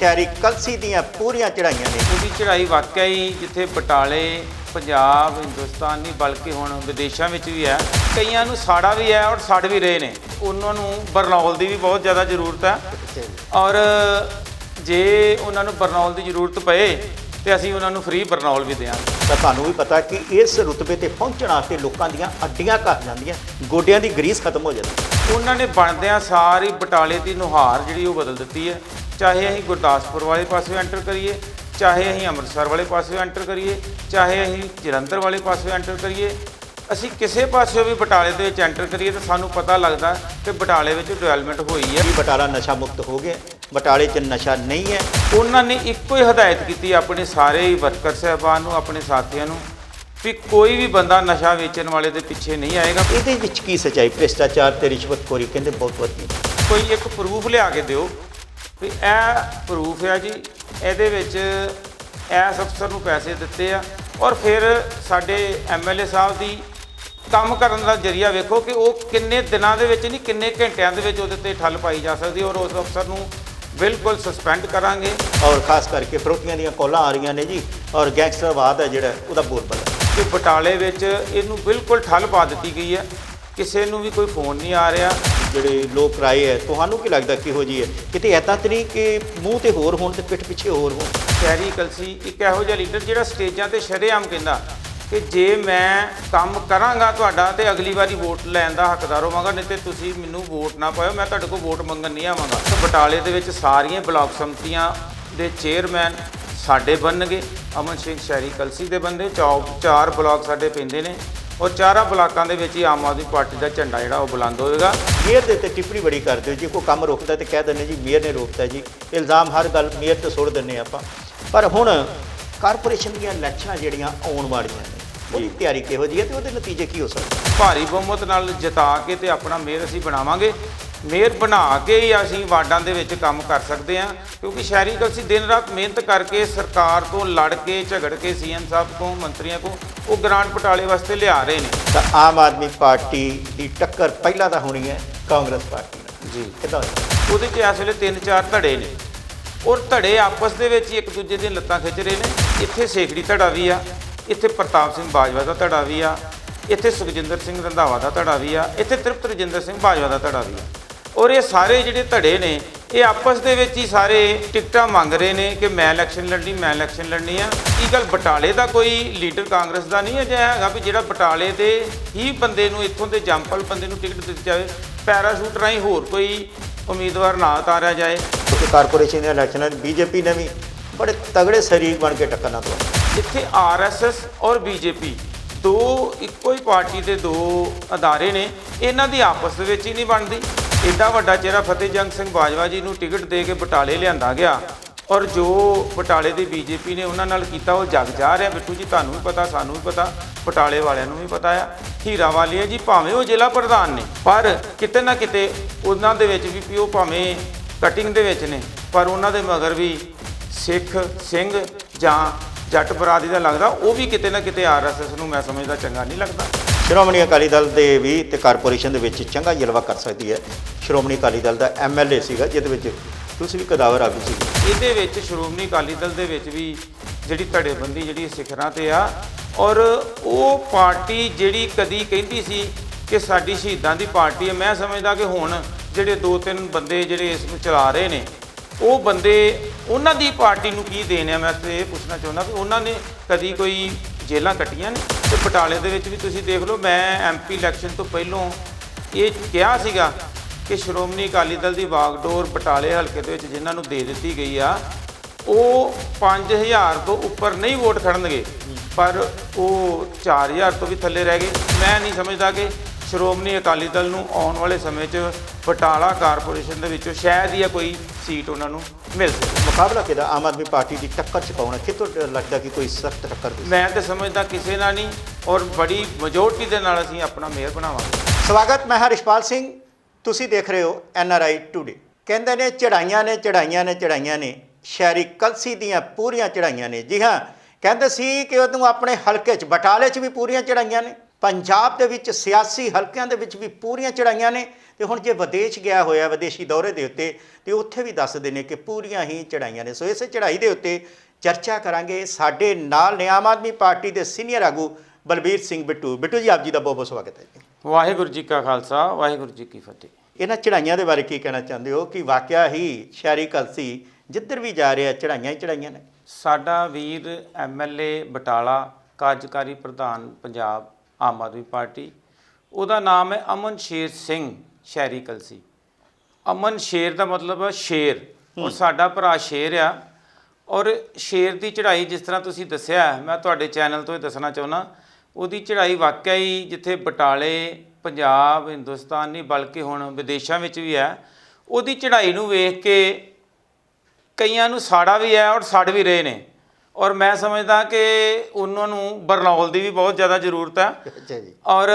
ਸ਼ਹਿਰੀ ਕਲਸੀ ਦੀਆਂ ਪੂਰੀਆਂ ਚੜਾਈਆਂ ਨੇ। ਉਹਦੀ ਚੜ੍ਹਾਈ ਵਾਕਿਆ ਹੀ ਜਿੱਥੇ ਬਟਾਲੇ ਪੰਜਾਬ ਹਿੰਦੁਸਤਾਨ ਨਹੀਂ ਬਲਕਿ ਹੁਣ ਵਿਦੇਸ਼ਾਂ ਵਿੱਚ ਵੀ ਹੈ। ਕਈਆਂ ਨੂੰ ਸਾੜਾ ਵੀ ਹੈ ਔਰ ਸੜ ਵੀ ਰਹੇ ਨੇ। ਉਹਨਾਂ ਨੂੰ ਬਰਨੌਲ ਦੀ ਵੀ ਬਹੁਤ ਜ਼ਿਆਦਾ ਜ਼ਰੂਰਤ ਹੈ। ਔਰ ਜੇ ਉਹਨਾਂ ਨੂੰ ਬਰਨੌਲ ਦੀ ਜ਼ਰੂਰਤ ਪਏ ਤੇ ਅਸੀਂ ਉਹਨਾਂ ਨੂੰ ਫ੍ਰੀ ਬਰਨੌਲ ਵੀ ਦਿਆਂਗੇ। ਤਾਂ ਤੁਹਾਨੂੰ ਵੀ ਪਤਾ ਕਿ ਇਸ ਰੁਤਬੇ ਤੇ ਪਹੁੰਚਣ ਵਾਸਤੇ ਲੋਕਾਂ ਦੀਆਂ ਅੱਡੀਆਂ ਘਟ ਜਾਂਦੀਆਂ ਗੋਡਿਆਂ ਦੀ ਗਰੀਸ ਖਤਮ ਹੋ ਜਾਂਦੀ। ਉਹਨਾਂ ਨੇ ਬਣਦਿਆਂ ਸਾਰੀ ਬਟਾਲੇ ਦੀ ਨੁਹਾਰ ਜਿਹੜੀ ਉਹ ਬਦਲ ਦਿੱਤੀ ਹੈ। ਚਾਹੇ ਅਸੀਂ ਗੁਰਦਾਸਪੁਰ ਵਾਲੇ ਪਾਸੇ ਐਂਟਰ ਕਰੀਏ ਚਾਹੇ ਅਸੀਂ ਅੰਮ੍ਰਿਤਸਰ ਵਾਲੇ ਪਾਸੇ ਐਂਟਰ ਕਰੀਏ ਚਾਹੇ ਅਸੀਂ ਜਲੰਧਰ ਵਾਲੇ ਪਾਸੇ ਐਂਟਰ ਕਰੀਏ ਅਸੀਂ ਕਿਸੇ ਪਾਸੇ ਵੀ ਬਟਾਲੇ ਦੇ ਵਿੱਚ ਐਂਟਰ ਕਰੀਏ ਤਾਂ ਸਾਨੂੰ ਪਤਾ ਲੱਗਦਾ ਕਿ ਬਟਾਲੇ ਵਿੱਚ ਡਿਵੈਲਪਮੈਂਟ ਹੋਈ ਹੈ। ਕਿ ਬਟਾਲਾ ਨਸ਼ਾ ਮੁਕਤ ਹੋ ਗਿਆ ਬਟਾਲੇ 'ਚ ਨਸ਼ਾ ਨਹੀਂ ਹੈ। ਉਹਨਾਂ ਨੇ ਇੱਕੋ ਹੀ ਹਦਾਇਤ ਕੀਤੀ ਆਪਣੇ ਸਾਰੇ ਹੀ ਵਰਕਰ ਸਹਿਬਾਨ ਨੂੰ ਆਪਣੇ ਸਾਥੀਆਂ ਨੂੰ ਵੀ ਕੋਈ ਵੀ ਬੰਦਾ ਨਸ਼ਾ ਵੇਚਣ ਵਾਲੇ ਦੇ ਪਿੱਛੇ ਨਹੀਂ ਆਏਗਾ। ਇਹਦੇ ਵਿੱਚ ਕੀ ਸਚਾਈ? ਭ੍ਰਿਸ਼ਟਾਚਾਰ ਤੇ ਰਿਸ਼ਵਤਖੋਰੀ ਕਹਿੰਦੇ ਬਹੁਤ ਵੱਧੀ ਕੋਈ ਇੱਕ ਪ੍ਰੂਫ ਲਿਆ ਕੇ ਦਿਓ। ਵੀ ਇਹ ਪ੍ਰੂਫ ਹੈ ਜੀ ਇਹਦੇ ਵਿੱਚ ਇਸ ਅਫਸਰ ਨੂੰ ਪੈਸੇ ਦਿੱਤੇ ਆ ਔਰ ਫਿਰ ਸਾਡੇ ਐਮਐਲਏ ਸਾਹਿਬ ਦੀ ਕੰਮ ਕਰਨ ਦਾ ਜਰੀਆ ਵੇਖੋ ਕਿ ਉਹ ਕਿੰਨੇ ਦਿਨਾਂ ਦੇ ਵਿੱਚ ਨਹੀਂ ਕਿੰਨੇ ਘੰਟਿਆਂ ਦੇ ਵਿੱਚ ਉਹਦੇ ਤੇ ਠੱਲ ਪਾਈ ਜਾ ਸਕਦੀ ਔਰ ਉਸ ਅਫਸਰ ਨੂੰ ਬਿਲਕੁਲ ਸਸਪੈਂਡ ਕਰਾਂਗੇ। ਔਰ ਖਾਸ ਕਰਕੇ ਫਰੋਤੀਆਂ ਦੀਆਂ ਕਾਲਾਂ ਆ ਰਹੀਆਂ ਨੇ ਜੀ ਔਰ ਗੈਂਗਸਟਰਵਾਦ ਹੈ ਜਿਹੜਾ ਉਹਦਾ ਬੋਲਬਾਲਾ। ਕਿ ਬਟਾਲੇ ਵਿੱਚ ਇਹਨੂੰ ਬਿਲਕੁਲ ਠੱਲ ਪਾ ਦਿੱਤੀ ਗਈ ਹੈ। ਕਿਸੇ ਨੂੰ ਵੀ ਕੋਈ ਫੋਨ ਨਹੀਂ ਆ ਰਿਹਾ, ਜਿਹੜੇ ਲੋਕ ਰਾਏ ਹੈ, ਤੁਹਾਨੂੰ ਕੀ ਲੱਗਦਾ ਕਿਹੋ ਜੀ ਹੈ? ਕਿਤੇ ਐਦਾਂ ਤਾਂ ਨਹੀਂ ਕਿ ਮੂੰਹ ਤੇ ਹੋਰ ਹੋਣ ਤੇ ਪਿੱਠ ਪਿੱਛੇ ਹੋਰ ਹੋਣ? ਸ਼ਹਿਰੀ ਕਲਸੀ ਇੱਕ ਇਹੋ ਜਿਹਾ ਲੀਡਰ ਜਿਹੜਾ ਸਟੇਜਾਂ ਤੇ ਸ਼ਰੇਆਮ ਕਹਿੰਦਾ ਕਿ ਜੇ ਮੈਂ ਕੰਮ ਕਰਾਂਗਾ ਤੁਹਾਡਾ ਤੇ ਅਗਲੀ ਵਾਰੀ ਵੋਟ ਲੈਣ ਦਾ ਹੱਕਦਾਰ ਹੋਵਾਂਗਾ, ਨਹੀਂ ਤੇ ਤੁਸੀਂ ਮੈਨੂੰ ਵੋਟ ਨਾ ਪਾਇਓ, ਮੈਂ ਤੁਹਾਡੇ ਕੋਲ ਵੋਟ ਮੰਗਣ ਨਹੀਂ ਆਵਾਂਗਾ। ਤੇ ਬਟਾਲੇ ਦੇ ਵਿੱਚ ਸਾਰੀਆਂ ਬਲਾਕ ਸੰਮਤੀਆਂ ਦੇ ਚੇਅਰਮੈਨ ਸਾਡੇ ਬਣਨਗੇ, ਅਮਨ ਸਿੰਘ ਸ਼ਹਿਰੀ ਕਲਸੀ ਦੇ ਬੰਦੇ, ਚੌ ਚਾਰ ਬਲਾਕ ਸਾਡੇ ਪੈਂਦੇ ਨੇ। ਔਰ ਚਾਰਾਂ ਬਲਾਕਾਂ ਦੇ ਵਿੱਚ ਹੀ ਆਮ ਆਦਮੀ ਪਾਰਟੀ ਦਾ ਝੰਡਾ ਜਿਹੜਾ ਉਹ ਬੁਲੰਦ ਹੋਏਗਾ। ਮੇਅਰ ਦੇ ਤੇ ਟਿੱਪਣੀ ਬੜੀ ਕਰਦੇ ਹੋ ਜੇ ਕੋਈ ਕੰਮ ਰੋਕਦਾ ਤੇ ਕਹਿ ਦਿੰਦੇ ਜੀ ਮੇਅਰ ਨੇ ਰੋਕਤਾ ਜੀ। ਇਲਜ਼ਾਮ ਹਰ ਗੱਲ ਮੇਅਰ ਤੇ ਸੁੱਟ ਦਿੰਨੇ ਆਪਾਂ। ਪਰ ਹੁਣ ਕਾਰਪੋਰੇਸ਼ਨ ਦੀਆਂ ਇਲੈਕਸ਼ਨਾਂ ਜਿਹੜੀਆਂ ਆਉਣ ਵਾਲੀਆਂ ਨੇ ਉਹਦੀ ਤਿਆਰੀ ਕਿਹੋ ਜੀ ਹੈ ਤੇ ਉਹਦੇ ਨਤੀਜੇ ਕੀ ਹੋ ਸਕਦੇ? ਭਾਰੀ ਬਹੁਮਤ ਨਾਲ ਜਿਤਾ ਕੇ ਤੇ ਆਪਣਾ ਮੇਅਰ ਅਸੀਂ ਬਣਾਵਾਂਗੇ। ਮੇਅਰ ਬਣਾ ਕੇ ਹੀ ਅਸੀਂ ਵਾਰਡਾਂ ਦੇ ਵਿੱਚ ਕੰਮ ਕਰ ਸਕਦੇ ਹਾਂ ਕਿਉਂਕਿ ਸ਼ਹਿਰੀ ਕਲਸੀ ਦਿਨ ਰਾਤ ਮਿਹਨਤ ਕਰਕੇ ਸਰਕਾਰ ਤੋਂ ਲੜ ਕੇ ਝਗੜ ਕੇ ਸੀਐਮ ਸਾਹਿਬ ਤੋਂ ਮੰਤਰੀਆਂ ਤੋਂ ਉਹ ਗ੍ਰਾਂਟ ਪਟਾਲੇ ਵਾਸਤੇ ਲਿਆ ਰਹੇ ਨੇ। ਤਾਂ ਆਮ ਆਦਮੀ ਪਾਰਟੀ ਦੀ ਟੱਕਰ ਪਹਿਲਾਂ ਤਾਂ ਹੋਣੀ ਹੈ ਕਾਂਗਰਸ ਪਾਰਟੀ ਨਾਲ। ਜੀ। ਕਿਦਾਂ ਉਹਦੇ 'ਚ ਇਸ ਵੇਲੇ ਤਿੰਨ ਚਾਰ ਧੜੇ ਨੇ। ਔਰ ਧੜੇ ਆਪਸ ਦੇ ਵਿੱਚ ਹੀ ਇੱਕ ਦੂਜੇ ਦੀਆਂ ਲੱਤਾਂ ਖਿੱਚ ਰਹੇ ਨੇ। ਇੱਥੇ ਸੇਖੜੀ ਧੜਾ ਵੀ ਆ ਇੱਥੇ ਪ੍ਰਤਾਪ ਸਿੰਘ ਬਾਜਵਾ ਦਾ ਧੜਾ ਵੀ ਆ ਇੱਥੇ ਸੁਖਜਿੰਦਰ ਸਿੰਘ ਰੰਧਾਵਾ ਦਾ ਧੜਾ ਵੀ ਆ ਇੱਥੇ ਤ੍ਰਿਪਤ ਰਜਿੰਦਰ ਸਿੰਘ ਬਾਜਵਾ ਦਾ ਧੜਾ ਵੀ ਆ। ਔਰ ਇਹ ਸਾਰੇ ਜਿਹੜੇ ਧੜੇ ਨੇ ਇਹ ਆਪਸ ਦੇ ਵਿੱਚ ਹੀ ਸਾਰੇ ਟਿਕਟਾਂ ਮੰਗ ਰਹੇ ਨੇ ਕਿ ਮੈਂ ਇਲੈਕਸ਼ਨ ਲੜਨੀ ਮੈਂ ਇਲੈਕਸ਼ਨ ਲੜਨੀ ਆ। ਇਹ ਗੱਲ ਬਟਾਲੇ ਦਾ ਕੋਈ ਲੀਡਰ ਕਾਂਗਰਸ ਦਾ ਨਹੀਂ ਹੈ ਜੇ ਹੈਗਾ ਵੀ ਜਿਹੜਾ ਬਟਾਲੇ ਦੇ ਹੀ ਬੰਦੇ ਨੂੰ ਇੱਥੋਂ ਦੇ ਜੰਪਲ ਬੰਦੇ ਨੂੰ ਟਿਕਟ ਦਿੱਤੀ ਜਾਵੇ? ਪੈਰਾਸ਼ੂਟ ਰਾਹੀਂ ਹੋਰ ਕੋਈ ਉਮੀਦਵਾਰ ਨਾ ਉਤਾਰਿਆ ਜਾਏ। ਕਿਉਂਕਿ ਕਾਰਪੋਰੇਸ਼ਨ ਦੀਆਂ ਇਲੈਕਸ਼ਨਾਂ ਬੀਜੇਪੀ ਨੇ ਵੀ ਬੜੇ ਤਗੜੇ ਸ਼ਰੀਕ ਬਣ ਕੇ ਟੱਕਰਨਾ ਤੋਂ ਇੱਥੇ ਆਰਐਸਐਸ ਔਰ ਬੀਜੇਪੀ ਦੋ ਇੱਕੋ ਹੀ ਪਾਰਟੀ ਦੇ ਦੋ ਅਦਾਰੇ ਨੇ ਇਹਨਾਂ ਦੀ ਆਪਸ ਦੇ ਵਿੱਚ ਹੀ ਨਹੀਂ ਬਣਦੀ। ਐਡਾ ਵੱਡਾ ਚਿਹਰਾ ਫਤਿਹਜੰਗ ਸਿੰਘ ਬਾਜਵਾ ਜੀ ਨੂੰ ਟਿਕਟ ਦੇ ਕੇ ਬਟਾਲੇ ਲਿਆਂਦਾ ਗਿਆ ਔਰ ਜੋ ਬਟਾਲੇ ਦੀ ਬੀਜੇਪੀ ਨੇ ਉਹਨਾਂ ਨਾਲ ਕੀਤਾ, ਉਹ ਜਗ ਜਾ ਰਿਹਾ। ਬਿੱਟੂ ਜੀ, ਤੁਹਾਨੂੰ ਵੀ ਪਤਾ, ਸਾਨੂੰ ਵੀ ਪਤਾ, ਬਟਾਲੇ ਵਾਲਿਆਂ ਨੂੰ ਵੀ ਪਤਾ ਆ। ਹੀਰਾ ਵਾਲੀਆ ਜੀ, ਭਾਵੇਂ ਉਹ ਜ਼ਿਲ੍ਹਾ ਪ੍ਰਧਾਨ ਨੇ, ਪਰ ਕਿਤੇ ਨਾ ਕਿਤੇ ਉਹਨਾਂ ਦੇ ਵਿੱਚ ਵੀ ਵੀ ਉਹ ਭਾਵੇਂ ਕਟਿੰਗ ਦੇ ਵਿੱਚ ਨੇ, ਪਰ ਉਹਨਾਂ ਦੇ ਮਗਰ ਵੀ ਸਿੱਖ, ਸਿੰਘ ਜਾਂ ਜੱਟ ਬਰਾਦਰੀ ਦਾ ਲੱਗਦਾ, ਉਹ ਵੀ ਕਿਤੇ ਨਾ ਕਿਤੇ ਆਰਐਸਐਸ ਨੂੰ ਮੈਂ ਸਮਝਦਾ ਚੰਗਾ ਨਹੀਂ ਲੱਗਦਾ। ਸ਼੍ਰੋਮਣੀ ਅਕਾਲੀ ਦਲ ਦੇ ਵੀ ਤੇ ਕਾਰਪੋਰੇਸ਼ਨ ਦੇ ਵਿੱਚ ਚੰਗਾ ਜਲਵਾ ਕਰ ਸਕਦੀ ਹੈ। ਸ਼੍ਰੋਮਣੀ ਅਕਾਲੀ ਦਲ ਦਾ ਐਮਐਲਏ ਸੀਗਾ, ਜਿਹਦੇ ਵਿੱਚ ਤੁਸੀਂ ਵੀ ਕਦਾਵਰ ਆਗੂ ਸੀ। ਇਹਦੇ ਵਿੱਚ ਸ਼੍ਰੋਮਣੀ ਅਕਾਲੀ ਦਲ ਦੇ ਵਿੱਚ ਵੀ ਜਿਹੜੀ ਧੜੇਬੰਦੀ ਜਿਹੜੀ ਸਿਖਰਾਂ ਤੇ ਆ ਔਰ ਉਹ ਪਾਰਟੀ ਜਿਹੜੀ ਕਦੀ ਕਹਿੰਦੀ ਸੀ ਕਿ ਸਾਡੀ ਸ਼ਹੀਦਾਂ ਦੀ ਪਾਰਟੀ ਹੈ ਮੈਂ ਸਮਝਦਾ ਕਿ ਹੁਣ ਜਿਹੜੇ ਦੋ ਤਿੰਨ ਬੰਦੇ ਜਿਹੜੇ ਇਸ ਨੂੰ ਚਲਾ ਰਹੇ ਨੇ, ਉਹ ਬੰਦੇ ਉਹਨਾਂ ਦੀ ਪਾਰਟੀ ਨੂੰ ਕੀ ਦੇਣ ਆ? ਮੈਂ ਤੇ ਇਹ ਪੁੱਛਣਾ ਚਾਹੁੰਦਾ ਵੀ ਉਹਨਾਂ ਨੇ ਕਦੀ ਕੋਈ ਜੇਲਾਂ ਕੱਟੀਆਂ ਨੇ ਤੇ ਬਟਾਲੇ ਦੇ ਵਿੱਚ ਵੀ ਤੁਸੀਂ ਦੇਖ ਲਓ, ਮੈਂ ਐਮਪੀ ਇਲੈਕਸ਼ਨ ਤੋਂ ਪਹਿਲਾਂ ਇਹ ਕਿਹਾ ਸੀਗਾ ਕਿ ਸ਼੍ਰੋਮਣੀ ਅਕਾਲੀ ਦਲ ਦੀ ਵਾਗਡੋਰ ਬਟਾਲੇ ਹਲਕੇ ਦੇ ਵਿੱਚ ਜਿਨ੍ਹਾਂ ਨੂੰ ਦੇ ਦਿੱਤੀ ਗਈ ਆ, ਉਹ 5000 ਤੋਂ ਉੱਪਰ ਨਹੀਂ ਵੋਟ ਖੜਨਗੇ, ਪਰ ਉਹ 4000 ਤੋਂ ਵੀ ਥੱਲੇ ਰਹਿ ਗਏ। ਮੈਂ ਨਹੀਂ ਸਮਝਦਾ ਕਿ ਸ਼੍ਰੋਮਣੀ ਅਕਾਲੀ ਦਲ ਨੂੰ ਆਉਣ ਵਾਲੇ ਸਮੇਂ 'ਚ ਬਟਾਲਾ ਕਾਰਪੋਰੇਸ਼ਨ ਦੇ ਵਿੱਚੋਂ ਸ਼ਾਇਦ ਹੀ ਕੋਈ ਸੀਟ ਉਹਨਾਂ ਨੂੰ ਮਿਲ ਸਕੇ। ਮੁਕਾਬਲਾ ਕਿਹਦਾ? ਆਮ ਆਦਮੀ ਪਾਰਟੀ ਦੀ ਟੱਕਰ ਚ ਹੈ? ਕਿਤੋਂ ਲੱਗਦਾ ਕਿ ਕੋਈ ਸਖਤ ਟੱਕਰ? ਮੈਂ ਤੇ ਸਮਝਦਾ ਕਿਸੇ ਨਾਲ ਨਹੀਂ ਔਰ ਬੜੀ ਮੈਜੋਰਟੀ ਦੇ ਨਾਲ ਅਸੀਂ ਆਪਣਾ ਮੇਅਰ ਬਣਾਵਾਂਗੇ। ਸਵਾਗਤ ਮੈਂ ਹਾਂ ਰਿਸ਼ਪਾਲ ਸਿੰਘ। ਤੁਸੀਂ ਦੇਖ ਰਹੇ ਹੋ ਐਨ ਆਰ ਆਈ ਟੂਡੇ ਕਹਿੰਦੇ ਨੇ ਚੜਾਈਆਂ ਨੇ ਚੜਾਈਆਂ ਨੇ ਚੜਾਈਆਂ ਨੇ। ਸ਼ਹਿਰੀ ਕਲਸੀ ਦੀਆਂ ਪੂਰੀਆਂ ਚੜਾਈਆਂ ਨੇ। ਜੀ ਹਾਂ ਕਹਿੰਦੇ ਸੀ ਕਿ ਉਹਨੂੰ ਆਪਣੇ ਹਲਕੇ 'ਚ ਬਟਾਲੇ 'ਚ ਵੀ ਪੂਰੀਆਂ ਚੜਾਈਆਂ ਨੇ। ਪੰਜਾਬ ਦੇ ਵਿੱਚ ਸਿਆਸੀ ਹਲਕਿਆਂ ਦੇ ਵਿੱਚ ਵੀ ਪੂਰੀਆਂ ਚੜਾਈਆਂ ਨੇ ਤੇ ਹੁਣ ਜੇ ਵਿਦੇਸ਼ ਗਿਆ ਹੋਇਆ ਵਿਦੇਸ਼ੀ ਦੌਰੇ ਦੇ ਉੱਤੇ ਤੇ ਉੱਥੇ ਵੀ ਦੱਸਦੇ ਨੇ ਕਿ ਪੂਰੀਆਂ ਹੀ ਚੜਾਈਆਂ ਨੇ। ਸੋ ਇਸੇ ਚੜਾਈ ਦੇ ਉੱਤੇ ਚਰਚਾ ਕਰਾਂਗੇ ਸਾਡੇ ਨਾਲ ਨੇ ਆਮ ਆਦਮੀ ਪਾਰਟੀ ਦੇ ਸੀਨੀਅਰ ਆਗੂ ਬਲਬੀਰ ਸਿੰਘ ਬਿੱਟੂ। ਬਿੱਟੂ ਜੀ ਆਪ ਜੀ ਦਾ ਬਹੁਤ ਬਹੁਤ ਸਵਾਗਤ ਹੈ ਜੀ। ਵਾਹਿਗੁਰੂ ਜੀ ਕਾ ਖਾਲਸਾ ਵਾਹਿਗੁਰੂ ਜੀ ਕੀ ਫਤਿਹ। ਇਹਨਾਂ ਚੜਾਈਆਂ ਦੇ ਬਾਰੇ ਕੀ ਕਹਿਣਾ ਚਾਹੁੰਦੇ ਹੋ ਕਿ ਵਾਕਿਆ ਹੀ ਸ਼ਹਿਰੀ ਕਲਸੀ ਜਿੱਧਰ ਵੀ ਜਾ ਰਿਹਾ ਚੜਾਈਆਂ ਹੀ ਚੜਾਈਆਂ ਨੇ? ਸਾਡਾ ਵੀਰ ਐਮਐਲਏ ਬਟਾਲਾ ਕਾਰਜਕਾਰੀ ਪ੍ਰਧਾਨ ਪੰਜਾਬ ਆਮ ਆਦਮੀ ਪਾਰਟੀ। ਉਹਦਾ ਨਾਮ ਹੈ ਅਮਨ ਸ਼ੇਰ ਸਿੰਘ ਸ਼ਹਿਰੀ ਕਲਸੀ। ਅਮਨ ਸ਼ੇਰ ਦਾ ਮਤਲਬ ਹੈ ਸ਼ੇਰ। ਔਰ ਸਾਡਾ ਭਰਾ ਸ਼ੇਰ ਆ। ਔਰ ਸ਼ੇਰ ਦੀ ਚੜ੍ਹਾਈ ਜਿਸ ਤਰ੍ਹਾਂ ਤੁਸੀਂ ਦੱਸਿਆ ਮੈਂ ਤੁਹਾਡੇ ਚੈਨਲ ਤੋਂ ਹੀ ਦੱਸਣਾ ਚਾਹੁੰਦਾ ਉਹਦੀ ਚੜ੍ਹਾਈ ਵਾਕਿਆ ਹੀ ਜਿੱਥੇ ਬਟਾਲੇ ਪੰਜਾਬ ਹਿੰਦੁਸਤਾਨ ਨਹੀਂ ਬਲਕਿ ਹੁਣ ਵਿਦੇਸ਼ਾਂ ਵਿੱਚ ਵੀ ਹੈ ਉਹਦੀ ਚੜ੍ਹਾਈ ਨੂੰ ਵੇਖ ਕੇ ਕਈਆਂ ਨੂੰ ਸਾੜਾ ਵੀ ਹੈ ਔਰ ਸੜ ਵੀ ਰਹੇ ਨੇ। ਔਰ ਮੈਂ ਸਮਝਦਾ ਕਿ ਉਹਨਾਂ ਨੂੰ ਬਰਨੌਲ ਦੀ ਵੀ ਬਹੁਤ ਜ਼ਿਆਦਾ ਜ਼ਰੂਰਤ ਹੈ ਅੱਛਾ ਜੀ। ਔਰ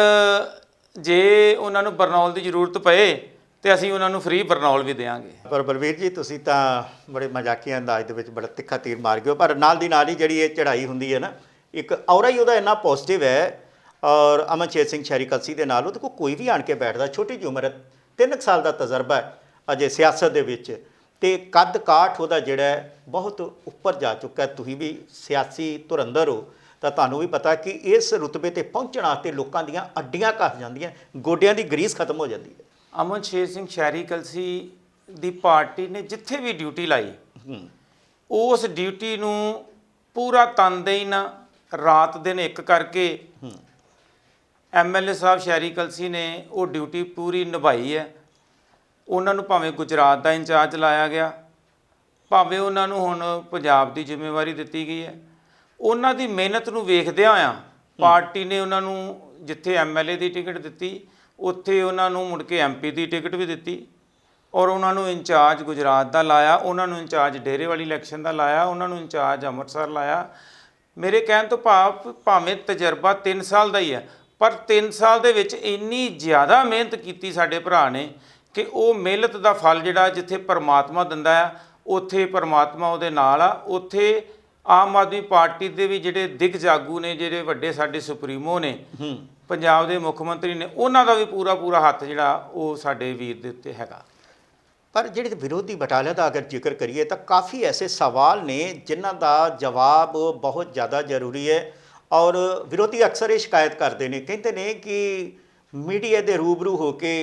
ਜੇ ਉਹਨਾਂ ਨੂੰ ਬਰਨੌਲ ਦੀ ਜ਼ਰੂਰਤ ਪਏ ਤੇ ਅਸੀਂ ਉਹਨਾਂ ਨੂੰ ਫ੍ਰੀ ਬਰਨੌਲ ਵੀ ਦੇਵਾਂਗੇ। ਪਰ ਬਲਵੀਰ ਜੀ ਤੁਸੀਂ ਤਾਂ ਬੜੇ ਮਜ਼ਾਕੀਆ ਅੰਦਾਜ਼ ਦੇ ਵਿੱਚ ਬੜਾ ਤਿੱਖਾ ਤੀਰ ਮਾਰ ਗਏ ਹੋ ਪਰ ਨਾਲ ਦੀ ਨਾਲ ਹੀ ਜਿਹੜੀ ਇਹ ਚੜ੍ਹਾਈ ਹੁੰਦੀ ਹੈ ਨਾ ਇੱਕ ਔਰਾ ਹੀ ਉਹਦਾ ਇੰਨਾ ਪੋਜ਼ਿਟਿਵ ਹੈ। ਔਰ ਅਮਨਚੇਤ ਸਿੰਘ ਸ਼ਹਿਰੀ ਕਲਸੀ ਦੇ ਨਾਲ ਕੋਲ ਕੋਈ ਵੀ ਆਣ ਕੇ ਬੈਠਦਾ ਛੋਟੀ ਜਿਹੀ ਉਮਰ ਹੈ ਤਿੰਨ ਕੁ ਸਾਲ ਦਾ ਤਜਰਬਾ ਹੈ ਅਜੇ ਸਿਆਸਤ ਦੇ ਵਿੱਚ। ਤੇ ਕੱਦ ਕਾਠ ਉਹਦਾ ਜਿਹੜਾ ਬਹੁਤ ਉੱਪਰ ਜਾ ਚੁੱਕਾ ਤੁਸੀਂ ਵੀ ਸਿਆਸੀ ਧੁਰੰਦਰ ਹੋ ਤਾਂ ਤੁਹਾਨੂੰ ਵੀ ਪਤਾ ਕਿ ਇਸ ਰੁਤਬੇ ਤੇ ਪਹੁੰਚਣ ਵਾਸਤੇ ਲੋਕਾਂ ਦੀਆਂ ਅੱਡੀਆਂ ਘਸ ਜਾਂਦੀਆਂ ਗੋਡਿਆਂ ਦੀ ਗਰੀਸ ਖਤਮ ਹੋ ਜਾਂਦੀ ਹੈ। ਅਮਨ ਸ਼ੇਰ ਸਿੰਘ ਸ਼ਹਿਰੀ ਕਲਸੀ ਦੀ ਪਾਰਟੀ ਨੇ ਜਿੱਥੇ ਵੀ ਡਿਊਟੀ ਲਾਈ ਉਸ ਡਿਊਟੀ ਨੂੰ ਪੂਰਾ ਤਨਦੇਹੀ ਨਾਲ ਰਾਤ ਦਿਨ ਇੱਕ ਕਰਕੇ ਐਮਐਲਏ ਸਾਹਿਬ ਸ਼ਹਿਰੀ ਕਲਸੀ ਨੇ ਉਹ ਡਿਊਟੀ ਪੂਰੀ ਨਿਭਾਈ ਹੈ। ਉਹਨਾਂ ਨੂੰ ਭਾਵੇਂ ਗੁਜਰਾਤ ਦਾ ਇੰਚਾਰਜ ਲਾਇਆ ਗਿਆ, ਭਾਵੇਂ ਉਹਨਾਂ ਨੂੰ ਹੁਣ ਪੰਜਾਬ ਦੀ ਜ਼ਿੰਮੇਵਾਰੀ ਦਿੱਤੀ ਗਈ ਹੈ। ਉਹਨਾਂ ਦੀ ਮਿਹਨਤ ਨੂੰ ਵੇਖਦਿਆਂ ਆ ਪਾਰਟੀ ਨੇ ਉਹਨਾਂ ਨੂੰ ਜਿੱਥੇ ਐਮਐਲਏ ਦੀ ਟਿਕਟ ਦਿੱਤੀ, ਉੱਥੇ ਉਹਨਾਂ ਨੂੰ ਮੁੜ ਕੇ ਐਮਪੀ ਦੀ ਟਿਕਟ ਵੀ ਦਿੱਤੀ ਔਰ ਉਹਨਾਂ ਨੂੰ ਇੰਚਾਰਜ ਗੁਜਰਾਤ ਦਾ ਲਾਇਆ, ਉਹਨਾਂ ਨੂੰ ਇੰਚਾਰਜ ਡੇਰੇ ਵਾਲੀ ਇਲੈਕਸ਼ਨ ਦਾ ਲਾਇਆ, ਉਹਨਾਂ ਨੂੰ ਇੰਚਾਰਜ ਅੰਮ੍ਰਿਤਸਰ ਲਾਇਆ। ਮੇਰੇ ਕਹਿਣ ਤੋਂ ਭਾਵ ਭਾਵੇਂ ਤਜਰਬਾ 3 ਸਾਲ ਦਾ ਹੀ ਹੈ, ਪਰ 3 ਸਾਲ ਦੇ ਵਿੱਚ ਇੰਨੀ ਜ਼ਿਆਦਾ ਮਿਹਨਤ ਕੀਤੀ ਸਾਡੇ ਭਰਾ ਨੇ ਕਿ ਉਹ ਮਿਹਨਤ ਦਾ ਫਲ ਜਿਹੜਾ ਜਿੱਥੇ ਪਰਮਾਤਮਾ ਦਿੰਦਾ ਆ ਉੱਥੇ ਪਰਮਾਤਮਾ ਉਹਦੇ ਨਾਲ ਆ ਉੱਥੇ ਆਮ ਆਦਮੀ ਪਾਰਟੀ ਦੇ ਵੀ ਜਿਹੜੇ ਦਿਗ ਜਾਗੂ ਨੇ ਜਿਹੜੇ ਵੱਡੇ ਸਾਡੇ ਸੁਪਰੀਮੋ ਨੇ ਪੰਜਾਬ ਦੇ ਮੁੱਖ ਮੰਤਰੀ ਨੇ ਉਹਨਾਂ ਦਾ ਵੀ ਪੂਰਾ ਪੂਰਾ ਹੱਥ ਜਿਹੜਾ ਉਹ ਸਾਡੇ ਵੀਰ ਦੇ ਉੱਤੇ ਹੈਗਾ। ਪਰ ਜਿਹੜੇ ਵਿਰੋਧੀ ਬਟਾਲਿਆਂ ਦਾ ਅਗਰ ਜ਼ਿਕਰ ਕਰੀਏ ਤਾਂ ਕਾਫੀ ਐਸੇ ਸਵਾਲ ਨੇ ਜਿਨ੍ਹਾਂ ਦਾ ਜਵਾਬ ਬਹੁਤ ਜ਼ਿਆਦਾ ਜ਼ਰੂਰੀ ਹੈ ਔਰ ਵਿਰੋਧੀ ਅਕਸਰ ਇਹ ਸ਼ਿਕਾਇਤ ਕਰਦੇ ਨੇ। ਕਹਿੰਦੇ ਨੇ ਕਿ ਮੀਡੀਆ ਦੇ ਰੂਬਰੂ ਹੋ ਕੇ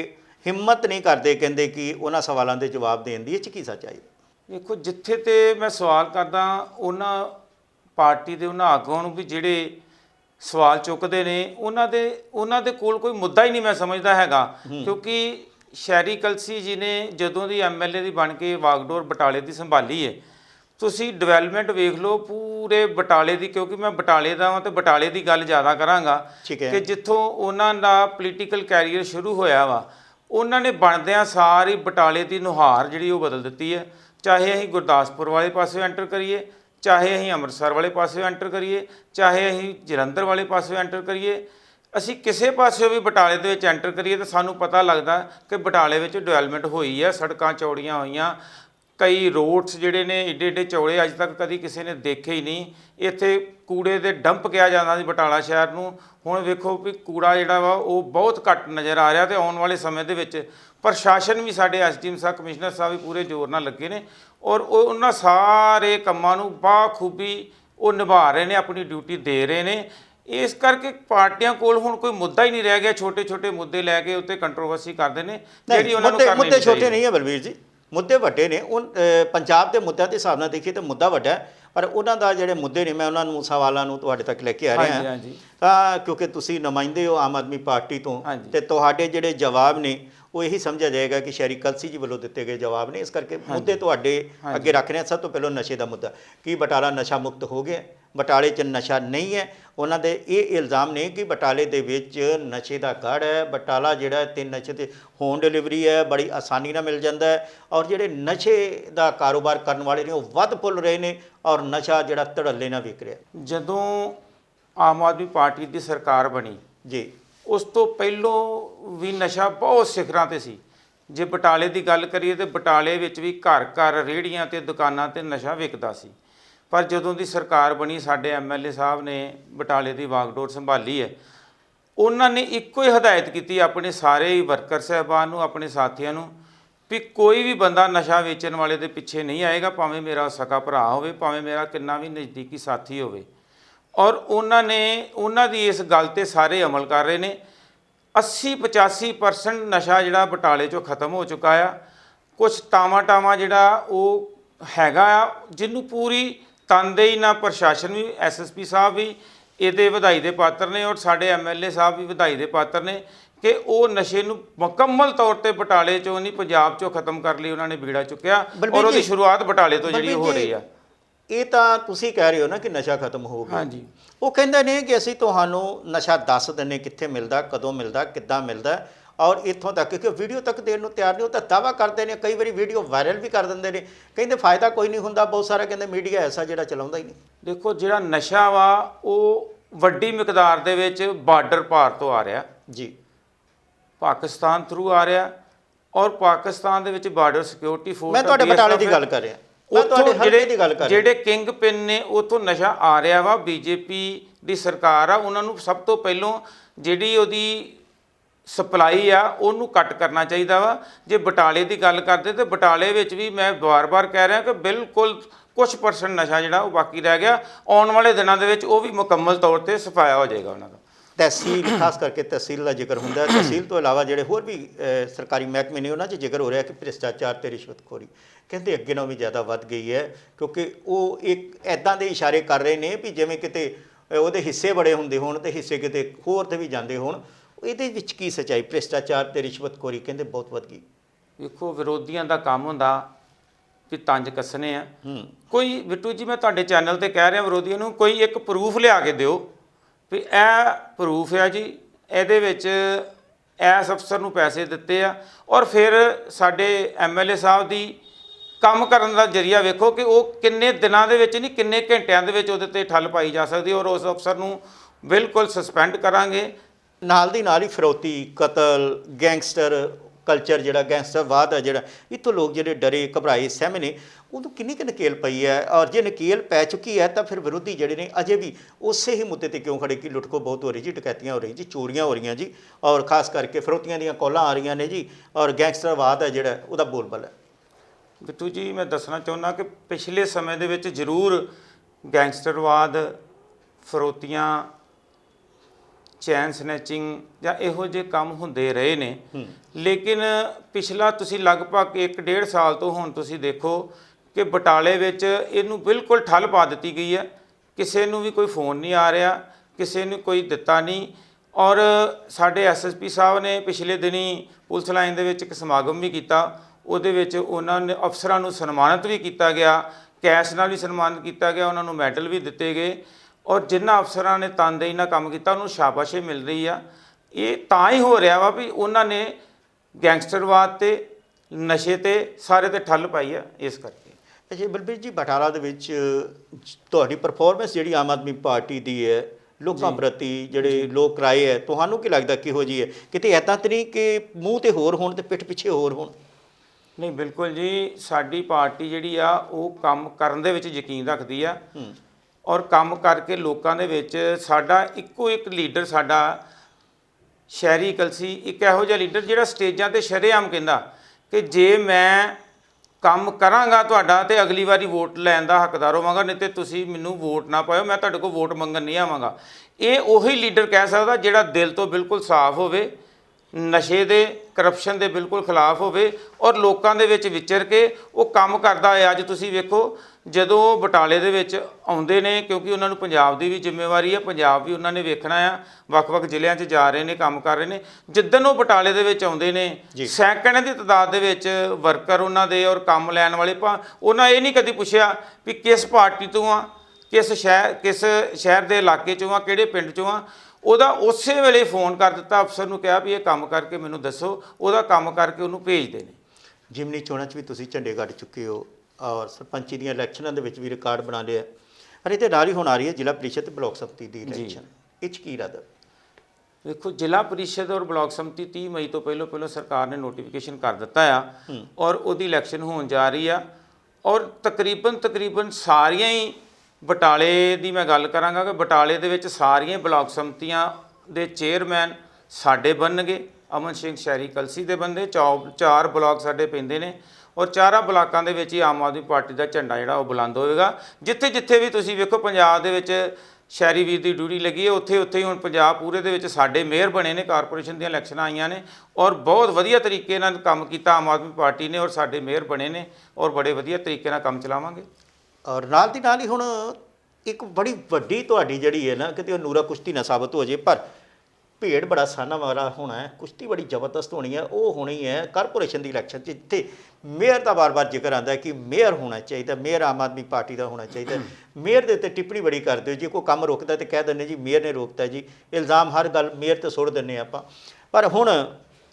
ਹਿੰਮਤ ਨਹੀਂ ਕਰਦੇ ਕਹਿੰਦੇ ਕਿ ਉਹਨਾਂ ਸਵਾਲਾਂ ਦੇ ਜਵਾਬ ਦੇਣ ਦੀ ਇਹ ਚ ਕੀ ਸੱਚਾਈ ਵੇਖੋ ਜਿੱਥੇ ਤੇ ਮੈਂ ਸਵਾਲ ਕਰਦਾ ਉਹਨਾਂ ਪਾਰਟੀ ਦੇ ਉਹਨਾਂ ਆਗੂਆਂ ਨੂੰ ਵੀ ਜਿਹੜੇ ਸਵਾਲ ਚੁੱਕਦੇ ਨੇ ਉਹਨਾਂ ਦੇ ਉਹਨਾਂ ਦੇ ਕੋਲ ਕੋਈ ਮੁੱਦਾ ਹੀ ਨਹੀਂ ਮੈਂ ਸਮਝਦਾ ਹੈਗਾ। ਕਿਉਂਕਿ ਸ਼ੈਰੀ ਕਲਸੀ ਜੀ ਨੇ ਜਦੋਂ ਦੀ ਐਮਐਲਏ ਦੀ ਬਣ ਕੇ ਵਾਗਡੋਰ ਬਟਾਲੇ ਦੀ ਸੰਭਾਲੀ ਹੈ ਤੁਸੀਂ ਡਿਵੈਲਪਮੈਂਟ ਵੇਖ ਲਓ ਪੂਰੇ ਬਟਾਲੇ ਦੀ ਕਿਉਂਕਿ ਮੈਂ ਬਟਾਲੇ ਦਾ ਹਾਂ ਤੇ ਬਟਾਲੇ ਦੀ ਗੱਲ ਜ਼ਿਆਦਾ ਕਰਾਂਗਾ। ਕਿ ਜਿੱਥੋਂ ਉਹਨਾਂ ਦਾ ਪੋਲੀਟੀਕਲ ਕੈਰੀਅਰ ਸ਼ੁਰੂ ਹੋਇਆ ਵਾ ਉਹਨਾਂ ਨੇ ਬਣਦਿਆਂ ਸਾਰੀ ਬਟਾਲੇ ਦੀ ਨੁਹਾਰ ਜਿਹੜੀ ਉਹ ਬਦਲ ਦਿੱਤੀ ਹੈ। ਚਾਹੇ ਅਸੀਂ ਗੁਰਦਾਸਪੁਰ ਵਾਲੇ ਪਾਸੇ ਐਂਟਰ ਕਰੀਏ, ਚਾਹੇ ਅਸੀਂ ਅੰਮ੍ਰਿਤਸਰ ਵਾਲੇ ਪਾਸੇ ਐਂਟਰ ਕਰੀਏ, ਚਾਹੇ ਅਸੀਂ ਜਲੰਧਰ ਵਾਲੇ ਪਾਸੇ ਐਂਟਰ ਕਰੀਏ, ਅਸੀਂ ਕਿਸੇ ਪਾਸੇ ਵੀ ਬਟਾਲੇ ਦੇ ਵਿੱਚ ਐਂਟਰ ਕਰੀਏ ਤਾਂ ਸਾਨੂੰ ਪਤਾ ਲੱਗਦਾ ਕਿ ਬਟਾਲੇ ਵਿੱਚ ਡਿਵੈਲਪਮੈਂਟ ਹੋਈ ਹੈ, ਸੜਕਾਂ ਚੌੜੀਆਂ ਹੋਈਆਂ ਕਈ ਰੋਡਸ ਜਿਹੜੇ ਨੇ ਏਡੇ ਏਡੇ ਚੌੜੇ ਅੱਜ ਤੱਕ ਕਦੀ ਕਿਸੇ ਨੇ ਦੇਖੇ ਹੀ ਨਹੀਂ। ਇੱਥੇ ਕੂੜੇ ਦੇ ਡੰਪ ਕਿਹਾ ਜਾਂਦਾ ਸੀ ਬਟਾਲਾ ਸ਼ਹਿਰ ਨੂੰ। ਹੁਣ ਵੇਖੋ ਵੀ ਕੂੜਾ ਜਿਹੜਾ ਵਾ ਉਹ ਬਹੁਤ ਘੱਟ ਨਜ਼ਰ ਆ ਰਿਹਾ ਤੇ ਆਉਣ ਵਾਲੇ ਸਮੇਂ ਦੇ ਵਿੱਚ ਪ੍ਰਸ਼ਾਸਨ ਵੀ ਸਾਡੇ ਐਸਡੀਐਮ ਸਾਹਿਬ ਕਮਿਸ਼ਨਰ ਸਾਹਿਬ ਵੀ ਪੂਰੇ ਜ਼ੋਰ ਨਾਲ ਲੱਗੇ ਨੇ ਔਰ ਉਹ ਉਹਨਾਂ ਸਾਰੇ ਕੰਮਾਂ ਨੂੰ ਬਾਖੂਬੀ ਉਹ ਨਿਭਾ ਰਹੇ ਨੇ ਆਪਣੀ ਡਿਊਟੀ ਦੇ ਰਹੇ ਨੇ। ਇਸ ਕਰਕੇ ਪਾਰਟੀਆਂ ਕੋਲ ਹੁਣ ਕੋਈ ਮੁੱਦਾ ਹੀ ਨਹੀਂ ਰਹਿ ਗਿਆ। ਛੋਟੇ ਛੋਟੇ ਮੁੱਦੇ ਲੈ ਕੇ ਉੱਤੇ ਕੰਟਰੋਵਰਸੀ ਕਰਦੇ ਨੇ। ਜਿਹੜੀ ਉਹਨਾਂ ਨੂੰ ਕਰਨੀ ਮੁੱਦੇ ਛੋਟੇ ਨਹੀਂ ਹੈ ਬਲਵੀਰ ਜੀ। ਮੁੱਦੇ ਵੱਡੇ ਨੇ ਉਹ ਪੰਜਾਬ ਦੇ ਮੁੱਦਿਆਂ ਦੇ ਹਿਸਾਬ ਨਾਲ ਦੇਖੀਏ ਤਾਂ ਮੁੱਦਾ ਵੱਡਾ ਹੈ ਪਰ ਉਹਨਾਂ ਦਾ ਜਿਹੜੇ ਮੁੱਦੇ ਨੇ ਮੈਂ ਉਹਨਾਂ ਨੂੰ ਸਵਾਲਾਂ ਨੂੰ ਤੁਹਾਡੇ ਤੱਕ ਲੈ ਕੇ ਆ ਰਿਹਾ ਹਾਂ। ਤਾਂ ਕਿਉਂਕਿ ਤੁਸੀਂ ਨੁਮਾਇੰਦੇ ਹੋ ਆਮ ਆਦਮੀ ਪਾਰਟੀ ਤੋਂ। ਤੇ ਤੁਹਾਡੇ ਜਿਹੜੇ ਜਵਾਬ ਨੇ ਉਹ ਇਹੀ ਸਮਝਿਆ ਜਾਏਗਾ ਕਿ ਸ਼ਹਿਰੀ ਕਲਸੀ ਜੀ ਵੱਲੋਂ ਦਿੱਤੇ ਗਏ ਜਵਾਬ ਨੇ ਇਸ ਕਰਕੇ ਮੁੱਦੇ ਤੁਹਾਡੇ ਅੱਗੇ ਰੱਖ ਰਹੇ ਸਭ ਤੋਂ ਪਹਿਲਾਂ ਨਸ਼ੇ ਦਾ ਮੁੱਦਾ ਕੀ ਬਟਾਲਾ ਨਸ਼ਾ ਮੁਕਤ ਹੋ ਗਿਆ? ਬਟਾਲੇ 'ਚ ਨਸ਼ਾ ਨਹੀਂ ਹੈ। ਉਹਨਾਂ ਦੇ ਇਹ ਇਲਜ਼ਾਮ ਨੇ ਕਿ ਬਟਾਲੇ ਦੇ ਵਿੱਚ ਨਸ਼ੇ ਦਾ ਗੜ ਹੈ। ਬਟਾਲਾ ਜਿਹੜਾ ਤੇ ਨਸ਼ੇ ਤੇ ਹੋਮ ਡਿਲੀਵਰੀ ਹੈ ਬੜੀ ਆਸਾਨੀ ਨਾਲ ਮਿਲ ਜਾਂਦਾ ਹੈ ਔਰ ਜਿਹੜੇ ਨਸ਼ੇ ਦਾ ਕਾਰੋਬਾਰ ਕਰਨ ਵਾਲੇ ਨੇ ਉਹ ਵੱਧ ਫੁੱਲ ਰਹੇ ਨੇ ਔਰ ਨਸ਼ਾ ਜਿਹੜਾ ਧੜੱਲੇ ਨਾਲ ਵਿਕ ਰਿਹਾ। ਜਦੋਂ ਆਮ ਆਦਮੀ ਪਾਰਟੀ ਦੀ ਸਰਕਾਰ ਬਣੀ ਜੀ। ਉਸ ਤੋਂ ਪਹਿਲੋਂ ਵੀ ਨਸ਼ਾ ਬਹੁਤ ਸਿਖਰਾਂ ਤੇ ਸੀ। ਜੇ ਬਟਾਲੇ ਦੀ ਗੱਲ ਕਰੀਏ ਤੇ ਬਟਾਲੇ ਵਿੱਚ ਵੀ ਘਰ ਘਰ ਰੇੜੀਆਂ ਤੇ ਦੁਕਾਨਾਂ ਤੇ ਨਸ਼ਾ ਵਿਕਦਾ ਸੀ। ਪਰ ਜਦੋਂ ਦੀ ਸਰਕਾਰ ਬਣੀ, ਸਾਡੇ ਐਮਐਲਏ ਸਾਹਿਬ ਨੇ ਬਟਾਲੇ ਦੀ ਵਾਗਡੋਰ ਸੰਭਾਲੀ ਹੈ, ਉਹਨਾਂ ਨੇ ਇੱਕੋ ਹੀ ਹਦਾਇਤ ਕੀਤੀ ਆਪਣੇ ਸਾਰੇ ਹੀ ਵਰਕਰ ਸਹਿਬਾਨ ਨੂੰ, ਆਪਣੇ ਸਾਥੀਆਂ ਨੂੰ, ਵੀ ਕੋਈ ਵੀ ਬੰਦਾ ਨਸ਼ਾ ਵੇਚਣ ਵਾਲੇ ਦੇ ਪਿੱਛੇ ਨਹੀਂ ਆਏਗਾ, ਭਾਵੇਂ ਮੇਰਾ ਸਕਾ ਭਰਾ ਹੋਵੇ, ਭਾਵੇਂ ਮੇਰਾ ਕਿੰਨਾ ਵੀ ਨਜ਼ਦੀਕੀ ਸਾਥੀ ਹੋਵੇ। ਔਰ ਉਹਨਾਂ ਨੇ, ਉਹਨਾਂ ਦੀ ਇਸ ਗੱਲ ਤੇ ਸਾਰੇ ਅਮਲ ਕਰ ਰਹੇ ਨੇ। 80 85% ਨਸ਼ਾ ਜਿਹੜਾ ਬਟਾਲੇ ਚੋਂ ਖਤਮ ਹੋ ਚੁੱਕਾ ਆ। ਕੁਝ ਟਾਵਾ ਟਾਵਾ ਜਿਹੜਾ ਉਹ ਹੈਗਾ ਆ, ਜਿਹਨੂੰ ਪੂਰੀ ਤਨਦੇਹੀ ਨਾਲ ਪ੍ਰਸ਼ਾਸਨ ਵੀ ਐਸਐਸਪੀ ਸਾਹਿਬ ਵੀ ਇਹਦੇ ਵਧਾਈ ਦੇ ਪਾਤਰ ਨੇ ਔਰ ਸਾਡੇ ਐਮਐਲਏ ਸਾਹਿਬ ਵੀ ਵਧਾਈ ਦੇ ਪਾਤਰ ਨੇ ਕਿ ਉਹ ਨਸ਼ੇ ਨੂੰ ਮੁਕੰਮਲ ਤੌਰ ਤੇ ਬਟਾਲੇ ਚੋਂ ਨਹੀਂ ਪੰਜਾਬ ਚੋਂ ਖਤਮ ਕਰ ਲਈ ਉਹਨਾਂ ਨੇ ਬੀੜਾ ਚੁੱਕਿਆ ਔਰ ਉਹਦੀ ਸ਼ੁਰੂਆਤ ਬਟਾਲੇ ਤੋਂ ਜਿਹੜੀ ਹੋ ਰਹੀ ਆ। ਇਹ ਤਾਂ ਤੁਸੀਂ ਕਹਿ ਰਹੇ ਹੋ ਨਾ ਕਿ ਨਸ਼ਾ ਖਤਮ ਹੋ ਗਿਆ। ਹਾਂਜੀ। ਉਹ ਕਹਿੰਦੇ ਨੇ ਕਿ ਅਸੀਂ ਤੁਹਾਨੂੰ ਨਸ਼ਾ ਦੱਸ ਦਿੰਨੇ ਕਿੱਥੇ ਮਿਲਦਾ ਕਦੋਂ ਮਿਲਦਾ ਕਿੱਦਾਂ ਮਿਲਦਾ। ਔਰ ਇੱਥੋਂ ਤੱਕ ਕਿ ਵੀਡੀਓ ਤੱਕ ਦੇਣ ਨੂੰ ਤਿਆਰ ਨਹੀਂ ਉਹ ਤਾਂ ਦਾਵਾ ਕਰਦੇ ਨੇ ਕਈ ਵਾਰੀ ਵੀਡੀਓ ਵਾਇਰਲ ਵੀ ਕਰ ਦਿੰਦੇ ਨੇ। ਕਹਿੰਦੇ ਫਾਇਦਾ ਕੋਈ ਨਹੀਂ ਹੁੰਦਾ ਬਹੁਤ ਸਾਰਾ ਕਹਿੰਦੇ ਮੀਡੀਆ ਐਸਾ ਜਿਹੜਾ ਚਲਾਉਂਦਾ ਹੀ ਨਹੀਂ। ਦੇਖੋ ਜਿਹੜਾ ਨਸ਼ਾ ਵਾ ਉਹ ਵੱਡੀ ਮਿਕਦਾਰ ਦੇ ਵਿੱਚ ਬਾਰਡਰ ਪਾਰ ਤੋਂ ਆ ਰਿਹਾ। ਜੀ। ਪਾਕਿਸਤਾਨ ਥਰੂ ਆ ਰਿਹਾ ਔਰ ਪਾਕਿਸਤਾਨ ਦੇ ਵਿੱਚ ਬਾਰਡਰ ਸਿਕਿਉਰਿਟੀ ਫੋਰਸ ਮੈਂ ਤੁਹਾਡੇ ਬਟਾਲੇ ਦੀ ਗੱਲ ਕਰ ਰਿਹਾ। ਮੈਂ ਤੁਹਾਡੇ ਹਲਕੇ ਦੀ ਗੱਲ ਕਰ ਰਿਹਾ। ਜਿਹੜੇ ਕਿੰਗ ਪਿਨ ਨੇ ਉਥੋਂ ਨਸ਼ਾ ਆ ਰਿਹਾ ਵਾ ਬੀਜੇਪੀ ਦੀ ਸਰਕਾਰ ਆ ਉਹਨਾਂ ਨੂੰ ਸਭ ਤੋਂ ਪਹਿਲਾਂ ਜਿਹੜੀ ਉਹਦੀ ਸਪਲਾਈ ਆ, ਉਹਨੂੰ ਕੱਟ ਕਰਨਾ ਚਾਹੀਦਾ ਵਾ। ਜੇ ਬਟਾਲੇ ਦੀ ਗੱਲ ਕਰਦੇ, ਤੇ ਬਟਾਲੇ ਵਿੱਚ ਵੀ ਮੈਂ ਵਾਰ-ਵਾਰ ਕਹਿ ਰਿਹਾ ਕਿ ਬਿਲਕੁਲ ਕੁਝ ਪਰਸੈਂਟ ਨਸ਼ਾ ਜਿਹੜਾ ਉਹ ਬਾਕੀ ਰਹਿ ਗਿਆ। ਆਉਣ ਵਾਲੇ ਦਿਨਾਂ ਦੇ ਵਿੱਚ ਉਹ ਵੀ ਮੁਕੰਮਲ ਤੌਰ ਤੇ ਸਫਾਇਆ ਹੋ ਜਾਏਗਾ ਉਹਨਾਂ ਦਾ। ਤਹਿਸੀਲ, ਖਾਸ ਕਰਕੇ ਤਹਿਸੀਲ ਦਾ ਜ਼ਿਕਰ ਹੁੰਦਾ। ਹੈ ਤਹਿਸੀਲ ਤੋਂ ਇਲਾਵਾ ਜਿਹੜੇ ਹੋਰ ਵੀ ਸਰਕਾਰੀ ਮਹਿਕਮੇ ਨੇ ਉਹਨਾਂ 'ਚ ਜ਼ਿਕਰ ਹੋ ਰਿਹਾ ਕਿ ਭ੍ਰਿਸ਼ਟਾਚਾਰ ਤੇ ਰਿਸ਼ਵਤਖੋਰੀ ਕਹਿੰਦੇ ਅੱਗੇ ਨਾਲੋਂ ਵੀ ਜ਼ਿਆਦਾ ਵੱਧ ਗਈ ਹੈ, ਕਿਉਂਕਿ ਉਹ ਇੱਕ ਐਦਾਂ ਦੇ ਇਸ਼ਾਰੇ ਕਰ ਰਹੇ ਨੇ ਵੀ ਜਿਵੇਂ ਕਿਤੇ ਉਹਦੇ ਹਿੱਸੇ ਬੜੇ ਹੁੰਦੇ ਹੋਣ ਤੇ ਹਿੱਸੇ ਕਿਤੇ ਹੋਰ ਤੇ ਵੀ ਜਾਂਦੇ ਹੋਣ। ਇਹਦੇ ਵਿੱਚ ਕੀ ਸਚਾਈ? ਭ੍ਰਿਸ਼ਟਾਚਾਰ ਤੇ ਰਿਸ਼ਵਤਖੋਰੀ ਕਹਿੰਦੇ ਬਹੁਤ ਵੱਧ ਗਈ। ਵੇਖੋ ਵਿਰੋਧੀਆਂ ਦਾ ਕੰਮ ਹੁੰਦਾ ਵੀ ਤੰਜ ਕੱਸਣੇ ਆ। ਕੋਈ ਬਿੱਟੂ ਜੀ ਮੈਂ ਤੁਹਾਡੇ ਚੈਨਲ ਤੇ ਕਹਿ ਰਿਹਾ ਵਿਰੋਧੀਆਂ ਨੂੰ ਕੋਈ ਇੱਕ ਪ੍ਰੂਫ ਲਿਆ ਕੇ ਦਿਓ ਵੀ ਇਹ ਪ੍ਰੂਫ ਆ ਜੀ ਇਹਦੇ ਵਿੱਚ ਐਸ ਅਫਸਰ ਨੂੰ ਪੈਸੇ ਦਿੱਤੇ ਆ ਔਰ ਫਿਰ ਸਾਡੇ ਐਮਐਲਏ ਸਾਹਿਬ ਦੀ ਕੰਮ ਕਰਨ ਦਾ ਜਰੀਆ ਵੇਖੋ ਕਿ ਉਹ ਕਿੰਨੇ ਦਿਨਾਂ ਦੇ ਵਿੱਚ ਨਹੀਂ ਕਿੰਨੇ ਘੰਟਿਆਂ ਦੇ ਵਿੱਚ ਉਹਦੇ ਤੇ ਠੱਲ ਪਾਈ ਜਾ ਸਕਦੀ ਔਰ ਉਸ ਅਫਸਰ ਨੂੰ ਬਿਲਕੁਲ ਸਸਪੈਂਡ ਕਰਾਂਗੇ। ਨਾਲ ਦੀ ਨਾਲ ਹੀ ਫਰੋਤੀ, ਕਤਲ, ਗੈਂਗਸਟਰ ਕਲਚਰ ਜਿਹੜਾ ਗੈਂਗਸਟਰਵਾਦ ਹੈ ਜਿਹੜਾ, ਇੱਥੋਂ ਲੋਕ ਜਿਹੜੇ ਡਰੇ, ਘਬਰਾਏ, ਸਹਿਮੇ ਨੇ, ਉਹਨੂੰ ਕਿੰਨੀ ਕੁ ਨਕੇਲ ਪਈ ਹੈ ਔਰ ਜੇ ਨਕੇਲ ਪੈ ਚੁੱਕੀ ਹੈ ਤਾਂ ਫਿਰ ਵਿਰੋਧੀ ਜਿਹੜੇ ਨੇ ਅਜੇ ਵੀ ਉਸੇ ਹੀ ਮੁੱਦੇ ਤੇ ਕਿਉਂ ਖੜੇ ਕਿ ਲੁੱਟਕੋ ਬਹੁਤ ਹੋ ਰਹੀ ਜੀ, ਡਕੈਤੀਆਂ ਹੋ ਰਹੀ ਜੀ, ਚੋਰੀਆਂ ਹੋ ਰਹੀਆਂ ਜੀ ਔਰ ਖਾਸ ਕਰਕੇ ਫਰੋਤੀਆਂ ਦੀਆਂ ਕੌਲਾਂ ਆ ਰਹੀਆਂ ਨੇ ਜੀ ਔਰ ਗੈਂਗਸਟਰਵਾਦ ਹੈ ਜਿਹੜਾ, ਉਹਦਾ ਬੋਲਬਲ ਹੈ। ਬਿੱਟੂ ਜੀ, ਮੈਂ ਦੱਸਣਾ ਚਾਹੁੰਦਾ ਕਿ ਪਿਛਲੇ ਸਮੇਂ ਦੇ ਵਿੱਚ ਜ਼ਰੂਰ ਗੈਂਗਸਟਰਵਾਦ ਫਰੋਤੀਆਂ ਚੈਨ ਸਨੈਚਿੰਗ ਜਾਂ ਇਹੋ ਜਿਹੇ ਕੰਮ ਹੁੰਦੇ ਰਹੇ ਨੇ। ਲੇਕਿਨ ਪਿਛਲਾ ਤੁਸੀਂ ਲਗਭਗ 1.5 ਸਾਲ ਤੋਂ ਹੁਣ ਤੁਸੀਂ ਦੇਖੋ ਕਿ ਬਟਾਲੇ ਵਿੱਚ ਇਹਨੂੰ ਬਿਲਕੁਲ ਠੱਲ ਪਾ ਦਿੱਤੀ ਗਈ ਹੈ। ਕਿਸੇ ਨੂੰ ਵੀ ਕੋਈ ਫੋਨ ਨਹੀਂ ਆ ਰਿਹਾ ਕਿਸੇ ਨੂੰ ਕੋਈ ਦਿੱਤਾ ਨਹੀਂ। ਔਰ ਸਾਡੇ ਐਸਐਸਪੀ ਸਾਹਿਬ ਨੇ ਪਿਛਲੇ ਦਿਨੀ ਪੁਲਿਸ ਲਾਈਨ ਦੇ ਵਿੱਚ ਇੱਕ ਸਮਾਗਮ ਵੀ ਕੀਤਾ। ਉਹਦੇ ਵਿੱਚ ਉਹਨਾਂ ਨੇ ਅਫਸਰਾਂ ਨੂੰ ਸਨਮਾਨਿਤ ਵੀ ਕੀਤਾ ਗਿਆ ਕੈਸ਼ ਨਾਲ ਵੀ ਸਨਮਾਨਿਤ ਕੀਤਾ ਗਿਆ ਉਹਨਾਂ ਨੂੰ ਮੈਡਲ ਵੀ ਦਿੱਤੇ ਗਏ। ਔਰ ਜਿਨ੍ਹਾਂ ਅਫਸਰਾਂ ਨੇ ਤਨਦੇਹੀ ਨਾਲ ਕੰਮ ਕੀਤਾ ਉਹਨੂੰ ਸ਼ਾਬਾਸ਼ੇ ਮਿਲ ਰਹੀ ਆ। ਇਹ ਤਾਂ ਹੀ ਹੋ ਰਿਹਾ ਵਾ ਵੀ ਉਹਨਾਂ ਨੇ ਗੈਂਗਸਟਰਵਾਦ ਤੇ ਨਸ਼ੇ ਤੇ ਸਾਰੇ ਤੇ ਠੱਲ ਪਾਈ ਆ ਇਸ ਕਰਕੇ। ਅੱਛਾ ਬਲਬੀਰ ਜੀ ਬਟਾਲਾ ਦੇ ਵਿੱਚ ਤੁਹਾਡੀ ਪਰਫਾਰਮੈਂਸ ਜਿਹੜੀ ਆਮ ਆਦਮੀ ਪਾਰਟੀ ਦੀ ਹੈ ਲੋਕਾਂ ਪ੍ਰਤੀ ਜਿਹੜੇ ਲੋਕ ਰਾਏ ਹੈ ਤੁਹਾਨੂੰ ਕੀ ਲੱਗਦਾ ਕਿਹੋ ਜੀ ਹੈ? ਕਿਤੇ ਐਦਾਂ ਤਾਂ ਨਹੀਂ ਕਿ ਮੂੰਹ ਤੇ ਹੋਰ ਹੋਣ ਤੇ ਪਿੱਠ ਪਿੱਛੇ ਹੋਰ ਹੋਣ? ਨਹੀਂ ਬਿਲਕੁਲ ਜੀ ਸਾਡੀ ਪਾਰਟੀ ਜਿਹੜੀ ਆ ਉਹ ਕੰਮ ਕਰਨ ਦੇ ਵਿੱਚ ਯਕੀਨ ਰੱਖਦੀ ਆ। ਔਰ ਕੰਮ ਕਰਕੇ ਲੋਕਾਂ ਦੇ ਵਿੱਚ ਸਾਡਾ ਇੱਕੋ ਇੱਕ ਲੀਡਰ ਸਾਡਾ ਸ਼ਹਿਰੀ ਕਲਸੀ ਇੱਕ ਇਹੋ ਜਿਹਾ ਲੀਡਰ ਜਿਹੜਾ ਸਟੇਜਾਂ ਤੇ ਸ਼ਰੇਆਮ ਕਹਿੰਦਾ ਕਿ ਜੇ ਮੈਂ ਕੰਮ ਕਰਾਂਗਾ ਤੁਹਾਡਾ ਤੇ ਅਗਲੀ ਵਾਰੀ ਵੋਟ ਲੈਣ ਦਾ ਹੱਕਦਾਰ ਹੋਵਾਂਗਾ, ਨਹੀਂ ਤੇ ਤੁਸੀਂ ਮੈਨੂੰ ਵੋਟ ਨਾ ਪਾਇਓ, ਮੈਂ ਤੁਹਾਡੇ ਕੋਲ ਵੋਟ ਮੰਗਣ ਨਹੀਂ ਆਵਾਂਗਾ। ਇਹ ਉਹੀ ਲੀਡਰ ਕਹਿ ਸਕਦਾ ਜਿਹੜਾ ਦਿਲ ਤੋਂ ਬਿਲਕੁਲ ਸਾਫ਼ ਹੋਵੇ, ਨਸ਼ੇ ਦੇ ਕਰਪਸ਼ਨ ਦੇ ਬਿਲਕੁਲ ਖਿਲਾਫ ਹੋਵੇ ਔਰ ਲੋਕਾਂ ਦੇ ਵਿੱਚ ਵਿਚਰ ਕੇ ਉਹ ਕੰਮ ਕਰਦਾ ਹੈ ਅੱਜ ਤੁਸੀਂ ਵੇਖੋ ਜਦੋਂ ਉਹ ਬਟਾਲੇ ਦੇ ਵਿੱਚ ਆਉਂਦੇ ਨੇ ਕਿਉਂਕਿ ਉਹਨਾਂ ਨੂੰ ਪੰਜਾਬ ਦੀ ਵੀ ਜ਼ਿੰਮੇਵਾਰੀ ਹੈ ਪੰਜਾਬ ਵੀ ਉਹਨਾਂ ਨੇ ਵੇਖਣਾ ਆ ਵੱਖ-ਵੱਖ ਜ਼ਿਲ੍ਹਿਆਂ 'ਚ ਜਾ ਰਹੇ ਨੇ ਕੰਮ ਕਰ ਰਹੇ ਨੇ। ਜਿੱਦਨ ਉਹ ਬਟਾਲੇ ਦੇ ਵਿੱਚ ਆਉਂਦੇ ਨੇ ਜੀ। ਸੈਂਕੜਿਆਂ ਦੀ ਤਾਦਾਦ ਦੇ ਵਿੱਚ ਵਰਕਰ ਉਹਨਾਂ ਦੇ ਔਰ ਕੰਮ ਲੈਣ ਵਾਲੇ ਉਹਨਾਂ ਇਹ ਨਹੀਂ ਕਦੀ ਪੁੱਛਿਆ ਵੀ ਕਿਸ ਪਾਰਟੀ ਤੋਂ ਆ ਕਿਸ ਸ਼ਹਿਰ ਕਿਸ ਸ਼ਹਿਰ ਦੇ ਇਲਾਕੇ ਚੋਂ ਆ ਕਿਹੜੇ ਪਿੰਡ ਚੋਂ ਆ। ਉਹਦਾ ਉਸੇ ਵੇਲੇ ਫੋਨ ਕਰ ਦਿੱਤਾ ਅਫਸਰ ਨੂੰ ਕਿਹਾ ਵੀ ਇਹ ਕੰਮ ਕਰਕੇ ਮੈਨੂੰ ਦੱਸੋ ਉਹਦਾ ਕੰਮ ਕਰਕੇ ਉਹਨੂੰ ਭੇਜਦੇ ਨੇ ਜਿਮਨੀ ਚੋਣਾਂ 'ਚ ਵੀ ਤੁਸੀਂ ਝੰਡੇ ਗੱਡ ਚੁੱਕੇ ਹੋ। ਔਰ ਸਰਪੰਚੀ ਦੀਆਂ ਇਲੈਕਸ਼ਨਾਂ ਦੇ ਵਿੱਚ ਵੀ ਰਿਕਾਰਡ ਬਣਾ ਲਿਆ। ਅਰੇ ਤੇ ਨਾਲ ਹੀ ਹੁਣ ਆ ਰਹੀ ਹੈ ਜ਼ਿਲ੍ਹਾ ਪ੍ਰੀਸ਼ਦ ਤੇ ਬਲਾਕ ਸੰਮਤੀ ਦੀ ਇਲੈਕਸ਼ਨ ਇਹ 'ਚ ਕੀ ਇਰਾਦਾ? ਵੇਖੋ ਜ਼ਿਲ੍ਹਾ ਪਰਿਸ਼ਦ ਔਰ ਬਲਾਕ ਸੰਮਤੀ 30 ਮਈ ਤੋਂ ਪਹਿਲਾਂ ਪਹਿਲਾਂ ਸਰਕਾਰ ਨੇ ਨੋਟੀਫਿਕੇਸ਼ਨ ਕਰ ਦਿੱਤਾ ਆ ਔਰ ਉਹਦੀ ਇਲੈਕਸ਼ਨ ਹੋਣ ਜਾ ਰਹੀ ਆ। ਔਰ ਤਕਰੀਬਨ ਤਕਰੀਬਨ ਸਾਰੀਆਂ ਹੀ ਬਟਾਲੇ ਦੀ ਮੈਂ ਗੱਲ ਕਰਾਂਗਾ ਕਿ ਬਟਾਲੇ ਦੇ ਵਿੱਚ ਸਾਰੀਆਂ ਬਲਾਕ ਸੰਮਤੀਆਂ ਦੇ ਚੇਅਰਮੈਨ ਸਾਡੇ ਬਣਨਗੇ। ਅਮਨ ਸਿੰਘ ਸ਼ਹਿਰੀ ਕਲਸੀ ਦੇ ਬੰਦੇ ਚਾਰ ਬਲਾਕ ਸਾਡੇ ਪੈਂਦੇ ਨੇ। ਔਰ ਚਾਰਾਂ ਬਲਾਕਾਂ ਦੇ ਵਿੱਚ ਹੀ ਆਮ ਆਦਮੀ ਪਾਰਟੀ ਦਾ ਝੰਡਾ ਜਿਹੜਾ ਉਹ ਬੁਲੰਦ ਹੋਵੇਗਾ। ਜਿੱਥੇ ਜਿੱਥੇ ਵੀ ਤੁਸੀਂ ਵੇਖੋ ਪੰਜਾਬ ਦੇ ਵਿੱਚ ਸ਼ਹਿਰੀ ਵੀਰ ਦੀ ਡਿਊਟੀ ਲੱਗੀ ਹੈ, ਉੱਥੇ ਉੱਥੇ ਹੀ ਹੁਣ ਪੰਜਾਬ ਪੂਰੇ ਦੇ ਵਿੱਚ ਸਾਡੇ ਮੇਅਰ ਬਣੇ ਨੇ, ਕਾਰਪੋਰੇਸ਼ਨ ਦੀਆਂ ਇਲੈਕਸ਼ਨਾਂ ਆਈਆਂ ਨੇ ਔਰ ਬਹੁਤ ਵਧੀਆ ਤਰੀਕੇ ਨਾਲ ਕੰਮ ਕੀਤਾ ਆਮ ਆਦਮੀ ਪਾਰਟੀ ਨੇ ਔਰ ਸਾਡੇ ਮੇਅਰ ਬਣੇ ਨੇ ਔਰ ਬੜੇ ਵਧੀਆ ਤਰੀਕੇ ਨਾਲ ਕੰਮ ਚਲਾਵਾਂਗੇ। ਔਰ ਨਾਲ ਦੀ ਨਾਲ ਹੀ ਹੁਣ ਇੱਕ ਬੜੀ ਵੱਡੀ ਤੁਹਾਡੀ ਜਿਹੜੀ ਹੈ ਨਾ, ਕਿਤੇ ਉਹ ਨੂਰਾ ਕੁਸ਼ਤੀ ਨਾ ਸਾਬਤ ਹੋ ਜੇ ਪਰ ਭੇੜ ਬੜਾ ਸਾਨਾ ਵਾਲਾ ਹੋਣਾ ਹੈ ਕੁਸ਼ਤੀ ਬੜੀ ਜ਼ਬਰਦਸਤ ਹੋਣੀ ਹੈ ਉਹ ਹੋਣੀ ਹੈ ਕਾਰਪੋਰੇਸ਼ਨ ਦੀ ਇਲੈਕਸ਼ਨ ਜਿੱਥੇ ਮੇਅਰ ਦਾ ਵਾਰ-ਵਾਰ ਜ਼ਿਕਰ ਆਉਂਦਾ ਹੈ ਕਿ ਮੇਅਰ ਹੋਣਾ ਚਾਹੀਦਾ ਮੇਅਰ ਆਮ ਆਦਮੀ ਪਾਰਟੀ ਦਾ ਹੋਣਾ ਚਾਹੀਦਾ ਮੇਅਰ ਦੇ ਉੱਤੇ ਟਿੱਪਣੀ ਬੜੀ ਕਰਦੇ ਹੋ ਜੇ ਕੋਈ ਕੰਮ ਰੁਕਦਾ ਤੇ ਕਹਿ ਦਿੰਦੇ ਜੀ ਮੇਅਰ ਨੇ ਰੋਕਤਾ ਜੀ ਇਲਜ਼ਾਮ ਹਰ ਗੱਲ ਮੇਅਰ ਤੇ ਸੁੱਟ ਦਿੰਨੇ ਆਪਾਂ। ਪਰ ਹੁਣ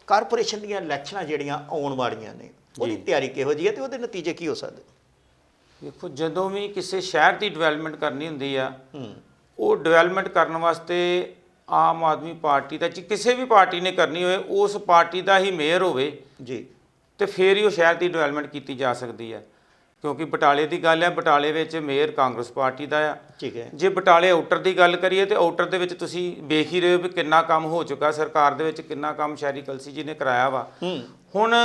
ਕਾਰਪੋਰੇਸ਼ਨ ਦੀਆਂ ਇਲੈਕਸ਼ਨਾਂ ਜਿਹੜੀਆਂ ਆਉਣ ਵਾਲੀਆਂ ਨੇ ਉਹਦੀ ਤਿਆਰੀ ਕਿਹੋ ਜਿਹੀ ਹੈ ਤੇ ਉਹਦੇ ਨਤੀਜੇ ਕੀ ਹੋ ਸਕਦੇ? ਦੇਖੋ ਜਦੋਂ ਵੀ ਕਿਸੇ ਸ਼ਹਿਰ ਦੀ ਡਿਵੈਲਪਮੈਂਟ ਕਰਨੀ ਹੁੰਦੀ ਆ ਉਹ ਡਿਵੈਲਪਮੈਂਟ ਕਰਨ ਵਾਸਤੇ ਆਮ ਆਦਮੀ ਪਾਰਟੀ ਦਾ ਜੇ ਕਿਸੇ ਵੀ ਪਾਰਟੀ ਨੇ ਕਰਨੀ ਹੋਵੇ ਉਸ ਪਾਰਟੀ ਦਾ ਹੀ ਮੇਅਰ ਹੋਵੇ ਜੀ। ਤੇ ਫੇਰ ਹੀ ਉਹ ਸ਼ਹਿਰ ਦੀ ਡਿਵੈਲਪਮੈਂਟ ਕੀਤੀ ਜਾ ਸਕਦੀ ਹੈ। ਕਿਉਂਕਿ ਬਟਾਲੇ ਦੀ ਗੱਲ ਹੈ ਬਟਾਲੇ ਵਿੱਚ ਮੇਅਰ ਕਾਂਗਰਸ ਪਾਰਟੀ ਦਾ ਆ। ਠੀਕ ਹੈ। ਜੇ ਬਟਾਲੇ ਆਊਟਰ ਦੀ ਗੱਲ ਕਰੀਏ ਤੇ ਆਊਟਰ ਦੇ ਵਿੱਚ ਤੁਸੀਂ ਵੇਖ ਹੀ ਰਹੇ ਹੋ ਵੀ ਕਿੰਨਾ ਕੰਮ ਹੋ ਚੁੱਕਾ ਸਰਕਾਰ ਦੇ ਵਿੱਚ ਕਿੰਨਾ ਕੰਮ ਸ਼ਹਿਰੀ ਕਲਸੀ ਜੀ ਨੇ ਕਰਾਇਆ ਵਾ। ਹੁਣ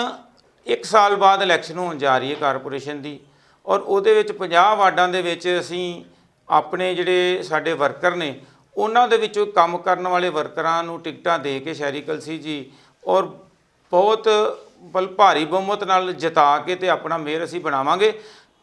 1 ਸਾਲ ਬਾਅਦ ਇਲੈਕਸ਼ਨ ਹੋਣ ਜਾ ਰਹੀ ਹੈ ਕਾਰਪੋਰੇਸ਼ਨ ਦੀ ਔਰ ਉਹਦੇ ਵਿੱਚ 50 ਵਾਰਡਾਂ ਦੇ ਵਿੱਚ ਅਸੀਂ ਆਪਣੇ ਜਿਹੜੇ ਸਾਡੇ ਵਰਕਰ ਨੇ ਉਹਨਾਂ ਦੇ ਵਿੱਚੋਂ ਕੰਮ ਕਰਨ ਵਾਲੇ ਵਰਕਰਾਂ ਨੂੰ ਟਿਕਟਾਂ ਦੇ ਕੇ ਸ਼ਹਿਰੀ ਕਲਸੀ ਜੀ ਔਰ ਬਹੁਤ ਬਲ ਭਾਰੀ ਬਹੁਮਤ ਨਾਲ ਜਿਤਾ ਕੇ ਤੇ ਆਪਣਾ ਮੇਅਰ ਅਸੀਂ ਬਣਾਵਾਂਗੇ।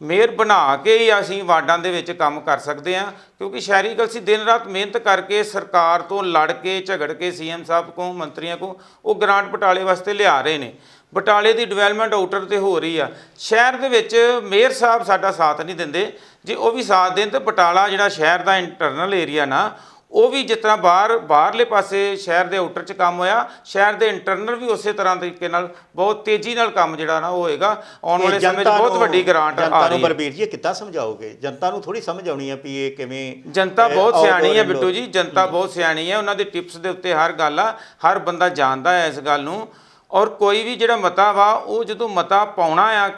ਮੇਅਰ ਬਣਾ ਕੇ ਹੀ ਅਸੀਂ ਵਾਰਡਾਂ ਦੇ ਵਿੱਚ ਕੰਮ ਕਰ ਸਕਦੇ ਹਾਂ, ਕਿਉਂਕਿ ਸ਼ਹਿਰੀ ਕਲਸੀ ਦਿਨ ਰਾਤ ਮਿਹਨਤ ਕਰਕੇ ਸਰਕਾਰ ਤੋਂ ਲੜ ਕੇ, ਝਗੜ ਕੇ ਸੀਐਮ ਸਾਹਿਬ ਕੋ ਮੰਤਰੀਆਂ ਕੋ ਉਹ ਗ੍ਰਾਂਟ ਬਟਾਲੇ ਵਾਸਤੇ ਲਿਆ ਰਹੇ ਨੇ। ਬਟਾਲੇ ਦੀ ਡਿਵੈਲਪਮੈਂਟ ਆਊਟਰ ਤੇ ਹੋ ਰਹੀ ਆ। ਸ਼ਹਿਰ ਦੇ ਵਿੱਚ ਮੇਅਰ ਸਾਹਿਬ ਸਾਡਾ ਸਾਥ ਨਹੀਂ ਦਿੰਦੇ। ਜੇ ਉਹ ਵੀ ਸਾਥ ਦੇਣ ਤਾਂ ਬਟਾਲਾ ਜਿਹੜਾ ਸ਼ਹਿਰ ਦਾ ਇੰਟਰਨਲ ਏਰੀਆ ਨਾ ਉਹ ਵੀ ਜਿਸ ਤਰ੍ਹਾਂ ਬਾਹਰ ਬਾਹਰਲੇ ਪਾਸੇ ਸ਼ਹਿਰ ਦੇ ਆਊਟਰ 'ਚ ਕੰਮ ਹੋਇਆ ਸ਼ਹਿਰ ਦੇ ਇੰਟਰਨਲ ਵੀ ਉਸੇ ਤਰ੍ਹਾਂ ਤਰੀਕੇ ਨਾਲ ਬਹੁਤ ਤੇਜ਼ੀ ਨਾਲ ਕੰਮ ਜਿਹੜਾ ਨਾ ਉਹ ਹੋਏਗਾ। ਆਉਣ ਵਾਲੇ ਸਮੇਂ 'ਚ ਜਨਤਾ ਬਹੁਤ ਨੂੰ- ਵੱਡੀ ਗ੍ਰਾਂਟ ਆ ਜਨਤਾ ਨੂੰ ਰਹੀ ਹੈ। ਬਲਬੀਰ ਜੀ ਇਹ ਕਿੱਦਾਂ ਸਮਝਾਓਗੇ? ਜਨਤਾ ਨੂੰ ਥੋੜੀ ਸਮਝ ਆਉਣੀ ਹੈ ਵੀ ਇਹ ਕਿਵੇਂ ਜਨਤਾ ਬਹੁਤ ਸਿਆਣੀ ਹੈ ਬਿੱਟੂ ਜੀ ਜਨਤਾ ਬਹੁਤ ਸਿਆਣੀ ਹੈ। ਉਹਨਾਂ ਦੀ ਟਿਪਸ ਦੇ ਉੱਤੇ ਹਰ ਗੱਲ ਆ ਹਰ ਬੰਦਾ ਜਾਣਦਾ ਹੈ ਇਸ ਗੱਲ ਨੂੰ। ਔਰ ਕੋਈ ਵੀ ਜਿਹੜਾ ਮਤਾ ਵਾ ਉਹ ਜਦੋਂ ਮਤਾ ਪਾਉਣਾ ਆ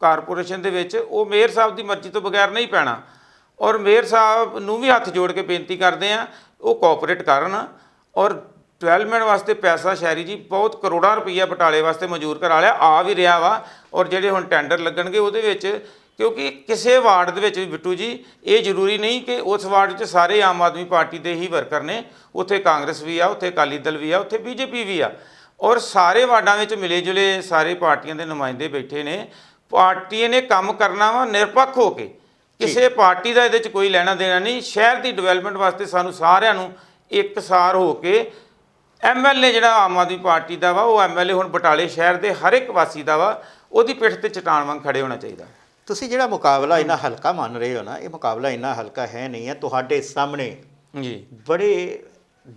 ਕਾਰਪੋਰੇਸ਼ਨ ਦੇ ਵਿੱਚ ਉਹ ਮੇਅਰ ਸਾਹਿਬ ਦੀ ਮਰਜ਼ੀ ਤੋਂ ਬਗੈਰ ਨਹੀਂ ਪੈਣਾ। ਔਰ ਮੇਅਰ ਸਾਹਿਬ ਨੂੰ ਵੀ ਹੱਥ ਜੋੜ ਕੇ ਬੇਨਤੀ ਕਰਦੇ ਆ ਉਹ ਕੋਆਪਰੇਟ ਕਰਨ ਔਰ ਡਿਵੈਲਪਮੈਂਟ ਵਾਸਤੇ ਪੈਸਾ ਸ਼ਹਿਰੀ ਜੀ ਬਹੁਤ ਕਰੋੜਾਂ ਰੁਪਈਆ ਬਟਾਲੇ ਵਾਸਤੇ ਮਨਜ਼ੂਰ ਕਰਾ ਲਿਆ, ਆ ਵੀ ਰਿਹਾ ਵਾ ਔਰ ਜਿਹੜੇ ਹੁਣ ਟੈਂਡਰ ਲੱਗਣਗੇ ਉਹਦੇ ਵਿੱਚ, ਕਿਉਂਕਿ ਕਿਸੇ ਵਾਰਡ ਦੇ ਵਿੱਚ ਵੀ ਬਿੱਟੂ ਜੀ, ਇਹ ਜ਼ਰੂਰੀ ਨਹੀਂ ਕਿ ਉਸ ਵਾਰਡ 'ਚ ਸਾਰੇ ਆਮ ਆਦਮੀ ਪਾਰਟੀ ਦੇ ਹੀ ਵਰਕਰ ਨੇ, ਉੱਥੇ ਕਾਂਗਰਸ ਵੀ ਆ, ਉੱਥੇ ਅਕਾਲੀ ਦਲ ਵੀ ਆ, ਉੱਥੇ ਬੀਜੇਪੀ ਵੀ ਆ ਔਰ ਸਾਰੇ ਵਾਰਡਾਂ ਵਿੱਚ ਮਿਲੇ ਜੁਲੇ ਸਾਰੇ ਪਾਰਟੀਆਂ ਦੇ ਨੁਮਾਇੰਦੇ ਬੈਠੇ ਨੇ ਪਾਰਟੀ ਨੇ ਕੰਮ ਕਰਨਾ ਵਾ ਨਿਰਪੱਖ ਹੋ ਕੇ। ਕਿਸੇ ਪਾਰਟੀ ਦਾ ਇਹਦੇ 'ਚ ਕੋਈ ਲੈਣਾ ਦੇਣਾ ਨਹੀਂ ਸ਼ਹਿਰ ਦੀ ਡਿਵੈਲਪਮੈਂਟ ਵਾਸਤੇ ਸਾਨੂੰ ਸਾਰਿਆਂ ਨੂੰ ਇੱਕਸਾਰ ਹੋ ਕੇ ਐਮਐਲਏ ਜਿਹੜਾ ਆਮ ਆਦਮੀ ਪਾਰਟੀ ਦਾ ਵਾ ਉਹ ਐਮਐਲਏ ਹੁਣ ਬਟਾਲੇ ਸ਼ਹਿਰ ਦੇ ਹਰ ਇੱਕ ਵਾਸੀ ਦਾ ਵਾ ਉਹਦੀ ਪਿੱਠ ਤੇ ਚਟਾਨ ਵਾਂਗ ਖੜੇ ਹੋਣਾ ਚਾਹੀਦਾ। ਤੁਸੀਂ ਜਿਹੜਾ ਮੁਕਾਬਲਾ ਇੰਨਾ ਹਲਕਾ ਮੰਨ ਰਹੇ ਹੋ ਨਾ ਇਹ ਮੁਕਾਬਲਾ ਇੰਨਾ ਹਲਕਾ ਹੈ ਨਹੀਂ ਹੈ ਤੁਹਾਡੇ ਸਾਹਮਣੇ ਜੀ। ਬੜੇ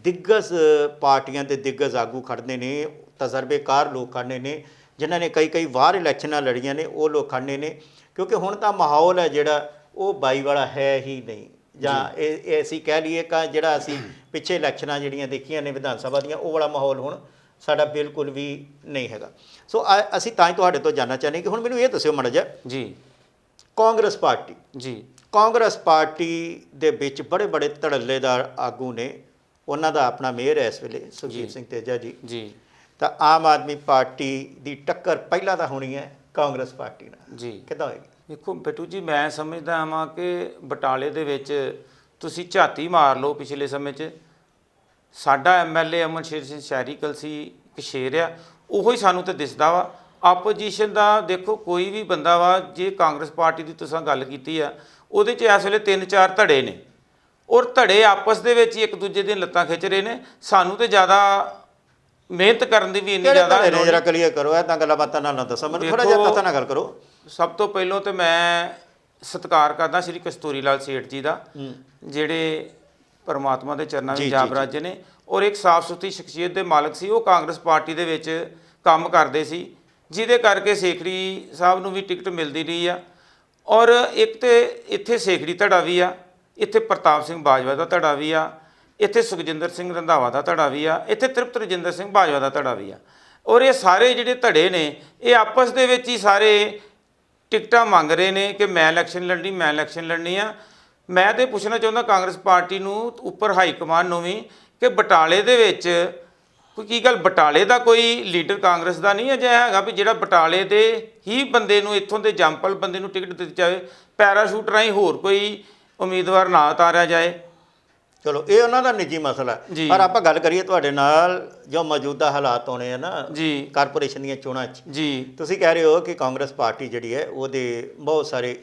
ਦਿੱਗਜ ਪਾਰਟੀਆਂ ਦੇ ਦਿੱਗਜ ਆਗੂ ਖੜਦੇ ਨੇ ਤਜਰਬੇਕਾਰ ਲੋਕ ਖੜਨੇ ਨੇ ਜਿਨ੍ਹਾਂ ਨੇ ਕਈ ਕਈ ਵਾਰ ਇਲੈਕਸ਼ਨਾਂ ਲੜੀਆਂ ਨੇ ਉਹ ਲੋਕ ਖੜਨੇ ਨੇ ਕਿਉਂਕਿ ਹੁਣ ਤਾਂ ਮਾਹੌਲ ਹੈ ਜਿਹੜਾ ਉਹ ਬਾਈ ਵਾਲਾ ਹੈ ਹੀ ਨਹੀਂ। ਜਾਂ ਇਹ ਅਸੀਂ ਕਹਿ ਲਈਏ ਕਿ ਜਿਹੜਾ ਅਸੀਂ ਪਿੱਛੇ ਇਲੈਕਸ਼ਨਾਂ ਜਿਹੜੀਆਂ ਦੇਖੀਆਂ ਨੇ ਵਿਧਾਨ ਸਭਾ ਦੀਆਂ ਉਹ ਵਾਲਾ ਮਾਹੌਲ ਹੁਣ ਸਾਡਾ ਬਿਲਕੁਲ ਵੀ ਨਹੀਂ ਹੈਗਾ। ਸੋ ਅਸੀਂ ਤਾਂ ਹੀ ਤੁਹਾਡੇ ਤੋਂ ਜਾਨਣਾ ਚਾਹੁੰਦੇ ਕਿ ਹੁਣ ਮੈਨੂੰ ਇਹ ਦੱਸਿਓ ਮਾੜਾ ਜਿਹਾ। ਜੀ। ਕਾਂਗਰਸ ਪਾਰਟੀ। ਜੀ। ਕਾਂਗਰਸ ਪਾਰਟੀ ਦੇ ਵਿੱਚ ਬੜੇ ਬੜੇ ਧੜੱਲੇਦਾਰ ਆਗੂ ਨੇ। ਉਹਨਾਂ ਦਾ ਆਪਣਾ ਮੇਅਰ ਹੈ ਇਸ ਵੇਲੇ ਸੁਖਜੀਤ ਸਿੰਘ ਤੇਜਾ ਜੀ। ਜੀ। ਤਾਂ ਆਮ ਆਦਮੀ ਪਾਰਟੀ ਦੀ ਟੱਕਰ ਪਹਿਲਾਂ ਤਾਂ ਹੋਣੀ ਹੈ ਕਾਂਗਰਸ ਪਾਰਟੀ ਨਾਲ। ਜੀ। ਕਿੱਦਾਂ ਹੋਏਗੀ? ਦੇਖੋ ਬਟੂ ਜੀ, ਮੈਂ ਸਮਝਦਾ ਹਾਂ ਕਿ ਬਟਾਲੇ ਦੇ ਵਿੱਚ ਤੁਸੀਂ ਝਾਤੀ ਮਾਰ ਲਓ ਪਿਛਲੇ ਸਮੇਂ 'ਚ। ਸਾਡਾ ਐਮਐਲਏ ਅਮਨ ਸ਼ੇਰ ਸਿੰਘ ਸ਼ਹਿਰੀ ਕਲਸੀ ਇੱਕ ਸ਼ੇਰ ਆ, ਉਹੋ ਹੀ ਸਾਨੂੰ ਤੇ ਦਿਸਦਾ ਵਾ। ਆਪੋਜੀਸ਼ਨ ਦਾ ਦੇਖੋ, ਕੋਈ ਵੀ ਬੰਦਾ ਵਾ, ਜੇ ਕਾਂਗਰਸ ਪਾਰਟੀ ਦੀ ਤੁਸੀਂ ਗੱਲ ਕੀਤੀ ਆ, ਉਹਦੇ 'ਚ ਇਸ ਵੇਲੇ ਤਿੰਨ ਚਾਰ ਧੜੇ ਨੇ। ਔਰ ਧੜੇ ਆਪਸ ਦੇ ਵਿੱਚ ਹੀ ਇੱਕ ਦੂਜੇ ਦੀਆਂ ਲੱਤਾਂ ਖਿੱਚ ਰਹੇ ਨੇ। ਸਾਨੂੰ ਤੇ ਜ਼ਿਆਦਾ ਮਿਹਨਤ ਕਰਨ ਦੀ ਵੀ ਇੰਨੀ ਜ਼ਿਆਦਾ ਧੜੇ ਨੇ? ਲੋੜ ਜਰਾ ਕਲੀਅਰ ਕਰੋ ਇਹ ਤਾਂ ਗੱਲਾਂ ਬਾਤਾਂ ਨਾਲ ਨਾ ਦੱਸੋ। ਮੈਨੂੰ ਥੋੜਾ ਜਿਹਾ ਦੇਖੋ- ਪਤਾ ਨਾਲ ਗੱਲ ਕਰੋ। ਸਭ ਤੋਂ ਪਹਿਲਾਂ ਤੇ ਮੈਂ ਸਤਿਕਾਰ ਕਰਦਾ ਸ਼੍ਰੀ ਕਸਤੂਰੀ ਲਾਲ ਸੇਠ ਜੀ ਦਾ ਜਿਹੜੇ ਪਰਮਾਤਮਾ ਦੇ ਚਰਨਾਂ ਜੀ, ਵਿੱਚ ਜੀ, ਜਾਪ। ਰਾਜੇ ਨੇ। ਔਰ ਇੱਕ ਸਾਫ਼ ਸੁਥਰੀ ਸ਼ਖਸੀਅਤ ਦੇ ਮਾਲਕ ਸੀ ਉਹ ਕਾਂਗਰਸ ਪਾਰਟੀ ਦੇ ਵਿੱਚ ਕੰਮ ਕਰਦੇ ਸੀ ਜਿਹਦੇ ਕਰਕੇ ਸੇਖੜੀ ਸਾਹਿਬ ਨੂੰ ਵੀ ਟਿਕਟ ਮਿਲਦੀ ਰਹੀ ਆ। ਔਰ ਇੱਕ ਤੇ ਇੱਥੇ ਸੇਖੜੀ ਧੜਾ ਵੀ ਆ ਇੱਥੇ ਪ੍ਰਤਾਪ ਸਿੰਘ ਬਾਜਵਾ ਦਾ ਧੜਾ ਵੀ ਆ ਇੱਥੇ ਸੁਖਜਿੰਦਰ ਸਿੰਘ ਰੰਧਾਵਾ ਦਾ ਧੜਾ ਵੀ ਆ, ਇੱਥੇ ਤ੍ਰਿਪਤ ਰਜਿੰਦਰ ਸਿੰਘ ਬਾਜਵਾ ਦਾ ਧੜਾ ਵੀ ਆ। ਔਰ ਇਹ ਸਾਰੇ ਜਿਹੜੇ ਧੜੇ ਨੇ, ਇਹ ਆਪਸ ਦੇ ਵਿੱਚ ਹੀ ਸਾਰੇ ਟਿਕਟਾਂ ਮੰਗ ਰਹੇ ਨੇ ਕਿ ਮੈਂ ਇਲੈਕਸ਼ਨ ਲੜਨੀ, ਮੈਂ ਇਲੈਕਸ਼ਨ ਲੜਨੀ ਆ। ਮੈਂ ਤੇ ਪੁੱਛਣਾ ਚਾਹੁੰਦਾ ਕਾਂਗਰਸ ਪਾਰਟੀ ਨੂੰ ਉੱਪਰ ਹਾਈ ਕਮਾਂਡ ਨੂੰ ਵੀ ਕਿ ਬਟਾਲੇ ਦੇ ਵਿੱਚ ਕੋਈ ਕੀ ਗੱਲ, ਬਟਾਲੇ ਦਾ ਕੋਈ ਲੀਡਰ ਕਾਂਗਰਸ ਦਾ ਨਹੀਂ ਅਜਿਹਾ ਹੈਗਾ ਵੀ ਜਿਹੜਾ ਬਟਾਲੇ ਦੇ ਹੀ ਬੰਦੇ ਨੂੰ ਇੱਥੋਂ ਦੇ ਜੰਪਲ ਬੰਦੇ ਨੂੰ ਟਿਕਟ ਦਿੱਤੀ ਜਾਵੇ, ਪੈਰਾਸ਼ੂਟ ਰਾਹੀਂ ਹੋਰ ਕੋਈ ਉਮੀਦਵਾਰ ਨਾ ਉਤਾਰਿਆ ਜਾਏ। ਚਲੋ ਇਹ ਉਹਨਾਂ ਦਾ ਨਿੱਜੀ ਮਸਲਾ। ਹੈ। ਪਰ ਆਪਾਂ ਗੱਲ ਕਰੀਏ ਤੁਹਾਡੇ ਨਾਲ ਜੋ ਮੌਜੂਦਾ ਹਾਲਾਤ ਹੋਣੇ ਆ ਨਾ ਜੀ। ਕਾਰਪੋਰੇਸ਼ਨ ਦੀਆਂ ਚੋਣਾਂ 'ਚ। ਜੀ। ਤੁਸੀਂ ਕਹਿ ਰਹੇ ਹੋ ਕਿ ਕਾਂਗਰਸ ਪਾਰਟੀ ਜਿਹੜੀ ਹੈ ਉਹਦੇ ਬਹੁਤ ਸਾਰੇ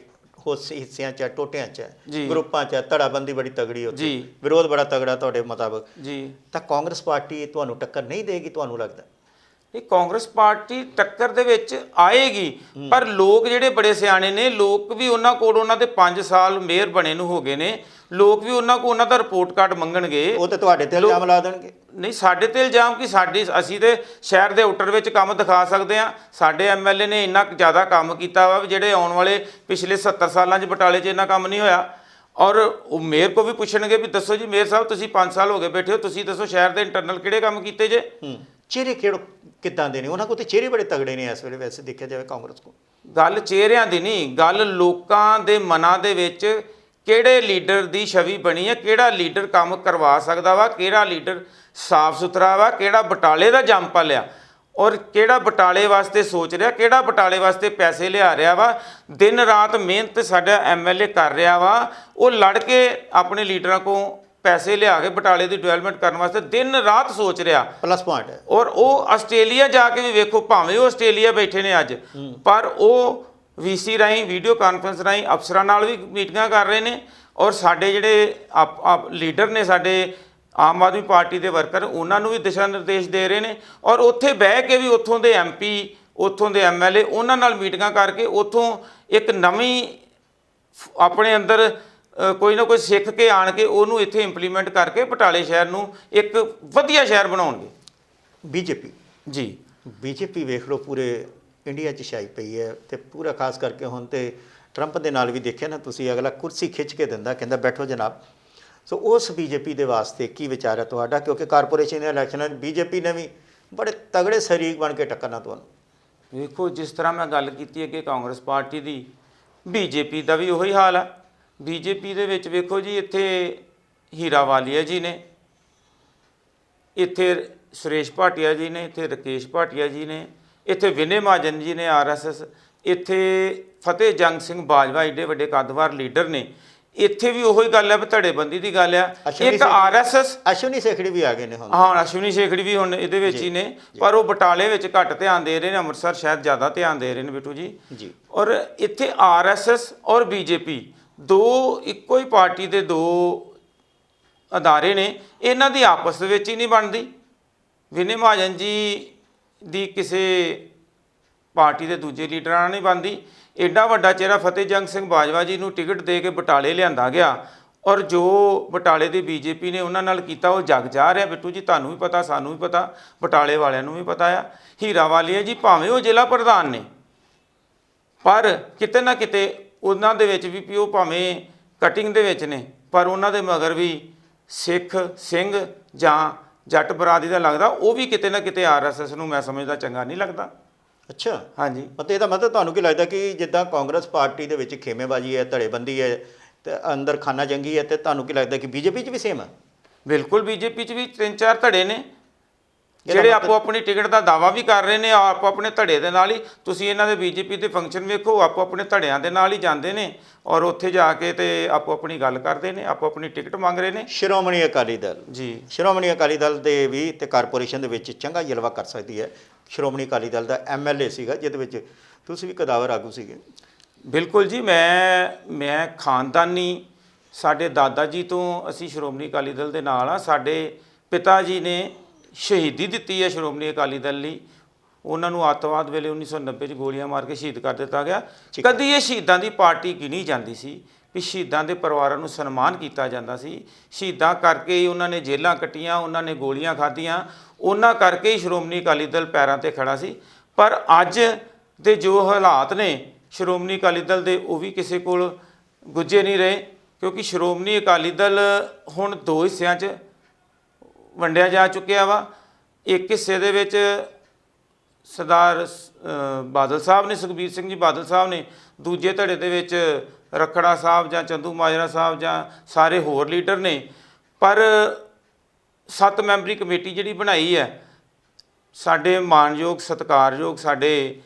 ਹੋਸ ਹਿੱਸਿਆਂ 'ਚ ਹੈ, ਟੋਟਿਆਂ 'ਚ ਹੈ, ਜੀ। ਗਰੁੱਪਾਂ 'ਚ ਹੈ, ਧੜਾਬੰਦੀ ਬੜੀ ਤਗੜੀ ਜੀ। ਵਿਰੋਧ ਬੜਾ ਤਗੜਾ ਤੁਹਾਡੇ ਮੁਤਾਬਕ। ਜੀ। ਤਾਂ ਕਾਂਗਰਸ ਪਾਰਟੀ ਤੁਹਾਨੂੰ ਟੱਕਰ ਨਹੀਂ ਦੇਗੀ ਤੁਹਾਨੂੰ ਲੱਗਦਾ? ਇਹ ਕਾਂਗਰਸ ਪਾਰਟੀ ਟੱਕਰ ਦੇ ਵਿੱਚ ਆਏਗੀ। ਪਰ ਲੋਕ ਜਿਹੜੇ ਬੜੇ ਸਿਆਣੇ ਨੇ ਲੋਕ ਵੀ ਉਹਨਾਂ ਕੋਲ ਉਹਨਾਂ ਦੇ 5 ਸਾਲ ਮੇਅਰ ਬਣੇ ਨੂੰ ਹੋ ਗਏ ਨੇ। ਲੋਕ ਵੀ ਉਹਨਾਂ ਕੋਲ ਉਹਨਾਂ ਦਾ ਰਿਪੋਰਟ ਕਾਰਡ ਮੰਗਣਗੇ। ਉਹ ਤੇ ਤੁਹਾਡੇ ਤੇ ਇਲਜ਼ਾਮ ਲਾ ਦੇਣਗੇ। ਨਹੀਂ ਸਾਡੇ ਤੇ ਇਲਜ਼ਾਮ ਕਿ? ਸਾਡੀ ਅਸੀਂ ਤੇ ਸ਼ਹਿਰ ਦੇ ਆਊਟਰ ਵਿੱਚ ਕੰਮ ਦਿਖਾ ਸਕਦੇ ਆ ਸਾਡੇ ਐਮਐਲਏ ਨੇ ਇੰਨਾ ਜ਼ਿਆਦਾ ਕੰਮ ਕੀਤਾ ਵਾ ਵੀ ਜਿਹੜੇ ਆਉਣ ਵਾਲੇ ਪਿਛਲੇ 70 ਸਾਲਾਂ 'ਚ ਬਟਾਲੇ 'ਚ ਇੰਨਾ ਕੰਮ ਨਹੀਂ ਹੋਇਆ। ਔਰ ਉਹ ਮੇਅਰ ਕੋ ਵੀ ਪੁੱਛਣਗੇ ਵੀ ਦੱਸੋ ਜੀ ਮੇਅਰ ਸਾਹਿਬ ਤੁਸੀਂ 5 ਸਾਲ ਹੋ ਗਏ ਬੈਠੇ ਹੋ ਤੁਸੀਂ ਦੱਸੋ ਸ਼ਹਿਰ ਦੇ ਇੰਟਰਨਲ ਕਿਹੜੇ ਕੰਮ ਕੀਤੇ ਜੇ? ਹੂੰ। ਚਿਹਰੇ ਕਿਹੜੇ ਕਿੱਦਾਂ ਦੇ ਨੇ? ਉਹਨਾਂ ਕੋਲ ਤੇ ਚਿਹਰੇ ਬੜੇ ਤਗੜੇ ਨੇ ਇਸ ਵੇਲੇ ਵੈਸੇ ਦੇਖਿਆ ਜਾਵੇ ਕਾਂਗਰਸ ਕੋਲ। ਗੱਲ ਚਿਹਰਿਆਂ ਦੀ ਨਹੀਂ, ਗੱਲ ਲੋਕਾਂ ਦੇ ਮਨਾਂ ਦੇ ਵਿੱਚ ਕਿਹੜੇ ਲੀਡਰ ਦੀ ਛਵੀ ਬਣੀ ਹੈ, ਕਿਹੜਾ ਲੀਡਰ ਕੰਮ ਕਰਵਾ ਸਕਦਾ ਵਾ, ਕਿਹੜਾ ਲੀਡਰ ਸਾਫ਼ ਸੁਥਰਾ ਵਾ, ਕਿਹੜਾ ਬਟਾਲੇ ਦਾ ਜੰਮ ਲਿਆ। ਔਰ ਕਿਹੜਾ ਬਟਾਲੇ ਵਾਸਤੇ ਸੋਚ ਰਿਹਾ, ਕਿਹੜਾ ਬਟਾਲੇ ਵਾਸਤੇ ਪੈਸੇ ਲਿਆ ਰਿਹਾ ਵਾ, ਦਿਨ ਰਾਤ ਮਿਹਨਤ ਸਾਡਾ ਐਮਐਲਏ ਕਰ ਰਿਹਾ ਵਾ, ਉਹ ਲੜ ਕੇ ਆਪਣੇ ਲੀਡਰਾਂ ਕੋ ਪੈਸੇ ਲਿਆ ਕੇ ਬਟਾਲੇ ਦੀ ਡਿਵੈਲਪਮੈਂਟ ਕਰਨ ਵਾਸਤੇ ਦਿਨ ਰਾਤ ਸੋਚ ਰਿਹਾ। ਪਲੱਸ ਪੁਆਇੰਟ ਹੈ। ਔਰ ਉਹ ਆਸਟ੍ਰੇਲੀਆ ਜਾ ਕੇ ਵੀ ਵੇਖੋ ਭਾਵੇਂ ਉਹ ਆਸਟ੍ਰੇਲੀਆ ਬੈਠੇ ਨੇ ਅੱਜ ਪਰ ਉਹ ਵੀਸੀ ਰਾਹੀਂ ਵੀਡੀਓ ਕਾਨਫਰੰਸ ਰਾਹੀਂ ਅਫਸਰਾਂ ਨਾਲ ਵੀ ਮੀਟਿੰਗਾਂ ਕਰ ਰਹੇ ਨੇ ਔਰ ਸਾਡੇ ਜਿਹੜੇ ਆਪ- ਲੀਡਰ ਨੇ ਸਾਡੇ ਆਮ ਆਦਮੀ ਪਾਰਟੀ ਦੇ ਵਰਕਰ ਉਹਨਾਂ ਨੂੰ ਵੀ ਦਿਸ਼ਾ ਨਿਰਦੇਸ਼ ਦੇ ਰਹੇ ਨੇ ਔਰ ਉੱਥੇ ਬਹਿ ਕੇ ਵੀ ਉੱਥੋਂ ਦੇ ਐਮਪੀ ਉੱਥੋਂ ਦੇ ਐਮਐਲਏ ਉਹਨਾਂ ਨਾਲ ਮੀਟਿੰਗਾਂ ਕਰਕੇ ਉੱਥੋਂ ਇੱਕ ਨਵੀਂ ਆਪਣੇ ਅੰਦਰ ਕੋਈ ਨਾ ਕੋਈ ਸਿੱਖ ਕੇ ਆਣ ਕੇ ਉਹਨੂੰ ਇੱਥੇ ਇੰਪਲੀਮੈਂਟ ਕਰਕੇ ਬਟਾਲੇ ਸ਼ਹਿਰ ਨੂੰ ਇੱਕ ਵਧੀਆ ਸ਼ਹਿਰ ਬਣਾਉਣਗੇ। ਬੀਜੇਪੀ। ਜੀ। ਬੀਜੇਪੀ ਵੇਖ ਲਓ ਪੂਰੇ ਇੰਡੀਆ 'ਚ ਛਾਈ ਪਈ ਹੈ ਤੇ ਪੂਰਾ ਖਾਸ ਕਰਕੇ ਹੁਣ ਤੇ ਟਰੰਪ ਦੇ ਨਾਲ ਵੀ ਦੇਖਿਆ ਨਾ ਤੁਸੀਂ ਅਗਲਾ ਕੁਰਸੀ ਖਿੱਚ ਕੇ ਦਿੰਦਾ ਕਹਿੰਦਾ ਬੈਠੋ ਜਨਾਬ। ਸੋ ਉਸ ਬੀਜੇਪੀ ਦੇ ਵਾਸਤੇ ਕੀ ਵਿਚਾਰ ਹੈ ਤੁਹਾਡਾ? ਕਿਉਂਕਿ ਕਾਰਪੋਰੇਸ਼ਨ ਦੇ ਇਲੈਕਸ਼ਨਾਂ 'ਚ ਬੀਜੇਪੀ ਨੇ ਵੀ ਬੜੇ ਤਗੜੇ ਸ਼ਰੀਕ ਬਣ ਕੇ ਟੱਕਰਨਾ ਤੁਹਾਨੂੰ। ਵੇਖੋ ਜਿਸ ਤਰ੍ਹਾਂ ਮੈਂ ਗੱਲ ਕੀਤੀ ਹੈ ਕਿ ਕਾਂਗਰਸ ਪਾਰਟੀ ਦੀ ਬੀਜੇਪੀ ਦਾ ਵੀ ਉਹੀ ਹਾਲ ਆ। ਬੀਜੇਪੀ ਦੇ ਵਿੱਚ ਵੇਖੋ ਜੀ ਇੱਥੇ ਹੀਰਾ ਵਾਲੀਆ ਜੀ ਨੇ ਇੱਥੇ ਸੁਰੇਸ਼ ਭਾਟੀਆ ਜੀ ਨੇ ਇੱਥੇ ਰਕੇਸ਼ ਭਾਟੀਆ ਜੀ ਨੇ ਇੱਥੇ ਵਿਨੇ ਮਹਾਜਨ ਜੀ ਨੇ ਆਰਐਸਐਸ ਇੱਥੇ ਫਤਿਹ ਜੰਗ ਸਿੰਘ ਬਾਜਵਾ ਏਡੇ ਵੱਡੇ ਕੱਦਵਾਰ ਲੀਡਰ ਨੇ। ਇੱਥੇ ਵੀ ਉਹੀ ਗੱਲ ਹੈ ਵੀ ਧੜੇਬੰਦੀ ਦੀ ਗੱਲ ਆ ਇੱਕ ਆਰਐਸਐਸ ਅਸ਼ਵਨੀ ਸੇਖੜੀ ਵੀ ਆ ਗਏ ਨੇ ਹੁਣ। ਹਾਂ ਅਸ਼ਵਨੀ ਸ਼ੇਖੜੀ ਵੀ ਹੁਣ ਇਹਦੇ ਵਿੱਚ ਹੀ ਨੇ ਪਰ ਉਹ ਬਟਾਲੇ ਵਿੱਚ ਘੱਟ ਧਿਆਨ ਦੇ ਰਹੇ ਨੇ ਅੰਮ੍ਰਿਤਸਰ ਸ਼ਾਇਦ ਜ਼ਿਆਦਾ ਧਿਆਨ ਦੇ ਰਹੇ ਨੇ ਬਿੱਟੂ ਜੀ। ਜੀ। ਔਰ ਇੱਥੇ ਆਰਐਸਐਸ ਔਰ ਬੀਜੇਪੀ ਦੋ ਇੱਕੋ ਹੀ ਪਾਰਟੀ ਦੇ ਦੋ ਅਦਾਰੇ ਨੇ, ਇਹਨਾਂ ਦੀ ਆਪਸ ਵਿੱਚ ਹੀ ਨਹੀਂ ਬਣਦੀ। ਵਿਨੇ ਮਹਾਜਨ ਜੀ ਦੀ ਕਿਸੇ ਪਾਰਟੀ ਦੇ ਦੂਜੇ ਲੀਡਰਾਂ ਨਾਲ ਨਹੀਂ ਬਣਦੀ। ਐਡਾ ਵੱਡਾ ਚਿਹਰਾ ਫਤਿਹ ਜੰਗ ਸਿੰਘ ਬਾਜਵਾ ਜੀ ਨੂੰ ਟਿਕਟ ਦੇ ਕੇ ਬਟਾਲੇ ਲਿਆਂਦਾ ਗਿਆ ਔਰ ਜੋ ਬਟਾਲੇ ਦੀ ਬੀਜੇਪੀ ਨੇ ਉਹਨਾਂ ਨਾਲ ਕੀਤਾ, ਉਹ ਜਗ ਜਾ ਰਿਹਾ। ਬਿੱਟੂ ਜੀ, ਤੁਹਾਨੂੰ ਵੀ ਪਤਾ, ਸਾਨੂੰ ਵੀ ਪਤਾ, ਬਟਾਲੇ ਵਾਲਿਆਂ ਨੂੰ ਵੀ ਪਤਾ ਆ। ਹੀਰਾ ਵਾਲੀਆ ਜੀ ਭਾਵੇਂ ਉਹ ਜ਼ਿਲ੍ਹਾ ਪ੍ਰਧਾਨ ਨੇ, ਪਰ ਕਿਤੇ ਨਾ ਕਿਤੇ ਉਹਨਾਂ ਦੇ ਵਿੱਚ ਵੀ ਵੀ ਉਹ ਭਾਵੇਂ ਕਟਿੰਗ ਦੇ ਵਿੱਚ ਨੇ ਪਰ ਉਹਨਾਂ ਦੇ ਮਗਰ ਵੀ ਸਿੱਖ ਸਿੰਘ ਜਾਂ ਜੱਟ ਬਰਾਦਰੀ ਦਾ ਲੱਗਦਾ ਉਹ ਵੀ ਕਿਤੇ ਨਾ ਕਿਤੇ ਆਰਐਸਐਸ ਨੂੰ ਮੈਂ ਸਮਝਦਾ ਚੰਗਾ ਨਹੀਂ ਲੱਗਦਾ। ਅੱਛਾ। ਹਾਂਜੀ। ਮਤਲਬ ਇਹਦਾ ਮਤਲਬ ਤੁਹਾਨੂੰ ਕੀ ਲੱਗਦਾ ਕਿ ਜਿੱਦਾਂ ਕਾਂਗਰਸ ਪਾਰਟੀ ਦੇ ਵਿੱਚ ਖੇਮੇਬਾਜ਼ੀ ਹੈ ਧੜੇਬੰਦੀ ਹੈ ਤੇ ਅੰਦਰ ਖਾਨਾ ਜੰਗੀ ਹੈ ਤੇ ਤੁਹਾਨੂੰ ਕੀ ਲੱਗਦਾ ਕਿ ਬੀਜੇਪੀ 'ਚ ਵੀ ਸੇਮ ਹੈ ਬਿਲਕੁਲ ਬੀਜੇਪੀ 'ਚ ਵੀ ਤਿੰਨ ਚਾਰ ਧੜੇ ਨੇ। ਜਿਹੜੇ ਆਪੋ ਆਪਣੀ ਟਿਕਟ ਦਾ ਦਾਵਾ ਵੀ ਕਰ ਰਹੇ ਨੇ ਆਪੋ ਆਪਣੇ ਧੜੇ ਦੇ ਨਾਲ ਹੀ ਤੁਸੀਂ ਇਹਨਾਂ ਦੇ ਬੀਜੇਪੀ ਦੇ ਫੰਕਸ਼ਨ ਵੇਖੋ ਆਪੋ ਆਪਣੇ ਧੜਿਆਂ ਦੇ ਨਾਲ ਹੀ ਜਾਂਦੇ ਨੇ ਔਰ ਉੱਥੇ ਜਾ ਕੇ ਤੇ ਆਪੋ ਆਪਣੀ ਗੱਲ ਕਰਦੇ ਨੇ ਆਪੋ ਆਪਣੀ ਟਿਕਟ ਮੰਗ ਰਹੇ ਨੇ। ਸ਼੍ਰੋਮਣੀ ਅਕਾਲੀ ਦਲ। ਜੀ। ਸ਼੍ਰੋਮਣੀ ਅਕਾਲੀ ਦਲ ਦੇ ਵੀ ਤੇ ਕਾਰਪੋਰੇਸ਼ਨ ਦੇ ਵਿੱਚ ਚੰਗਾ ਜਲਵਾ ਕਰ ਸਕਦੀ ਹੈ। ਸ਼੍ਰੋਮਣੀ ਅਕਾਲੀ ਦਲ ਦਾ ਐਮਐਲਏ ਸੀਗਾ ਜਿਹਦੇ ਵਿੱਚ ਤੁਸੀਂ ਵੀ ਕਦਾਵਰ ਆਗੂ ਸੀਗੇ। ਬਿਲਕੁਲ ਜੀ ਮੈਂ ਮੈਂ ਖਾਨਦਾਨੀ ਸਾਡੇ ਦਾਦਾ ਜੀ ਤੋਂ ਅਸੀਂ ਸ਼੍ਰੋਮਣੀ ਅਕਾਲੀ ਦਲ ਦੇ ਨਾਲ ਆ ਸਾਡੇ ਪਿਤਾ ਜੀ ਨੇ ਸ਼ਹੀਦੀ ਦਿੱਤੀ ਹੈ ਸ਼੍ਰੋਮਣੀ ਅਕਾਲੀ ਦਲ ਲਈ। ਉਹਨਾਂ ਨੂੰ ਅੱਤਵਾਦ ਵੇਲੇ 1990 ਚ ਗੋਲੀਆਂ ਮਾਰ ਕੇ ਸ਼ਹੀਦ ਕਰ ਦਿੱਤਾ ਗਿਆ। ਕਦੀ ਇਹ ਸ਼ਹੀਦਾਂ ਦੀ ਪਾਰਟੀ ਗਿਣੀ ਜਾਂਦੀ ਸੀ ਵੀ ਸ਼ਹੀਦਾਂ ਦੇ ਪਰਿਵਾਰਾਂ ਨੂੰ ਸਨਮਾਨ ਕੀਤਾ ਜਾਂਦਾ ਸੀ। ਸ਼ਹੀਦਾਂ ਕਰਕੇ ਹੀ ਉਹਨਾਂ ਨੇ ਜੇਲ੍ਹਾਂ ਕੱਟੀਆਂ ਉਹਨਾਂ ਨੇ ਗੋਲੀਆਂ ਖਾਧੀਆਂ ਉਹਨਾਂ ਕਰਕੇ ਹੀ ਸ਼੍ਰੋਮਣੀ ਅਕਾਲੀ ਦਲ ਪੈਰਾਂ ਤੇ ਖੜਾ ਸੀ। ਪਰ ਅੱਜ ਦੇ ਜੋ ਹਾਲਾਤ ਨੇ ਸ਼੍ਰੋਮਣੀ ਅਕਾਲੀ ਦਲ ਦੇ ਉਹ ਵੀ ਕਿਸੇ ਕੋਲ ਗੁੱਜੇ ਨਹੀਂ ਰਹੇ ਕਿਉਂਕਿ ਸ਼੍ਰੋਮਣੀ ਅਕਾਲੀ ਦਲ ਹੁਣ ਦੋ ਹਿੱਸਿਆਂ 'ਚ ਵੰਡਿਆ ਜਾ ਚੁੱਕਿਆ ਵਾ। ਇੱਕ ਹਿੱਸੇ ਦੇ ਵਿੱਚ ਸਰਦਾਰ ਬਾਦਲ ਸਾਹਿਬ ਨੇ, ਸੁਖਬੀਰ ਸਿੰਘ ਜੀ ਬਾਦਲ ਸਾਹਿਬ ਨੇ, ਦੂਜੇ ਧੜੇ ਦੇ ਵਿੱਚ ਰਖੜਾ ਸਾਹਿਬ ਜਾਂ ਚੰਦੂ ਮਾਜਰਾ ਸਾਹਿਬ ਜਾਂ ਸਾਰੇ ਹੋਰ ਲੀਡਰ ਨੇ। ਪਰ ਸੱਤ ਮੈਂਬਰੀ ਕਮੇਟੀ ਜਿਹੜੀ ਬਣਾਈ ਹੈ, ਸਾਡੇ ਮਾਨਯੋਗ, ਸਤਿਕਾਰਯੋਗ ਸਾਡੇ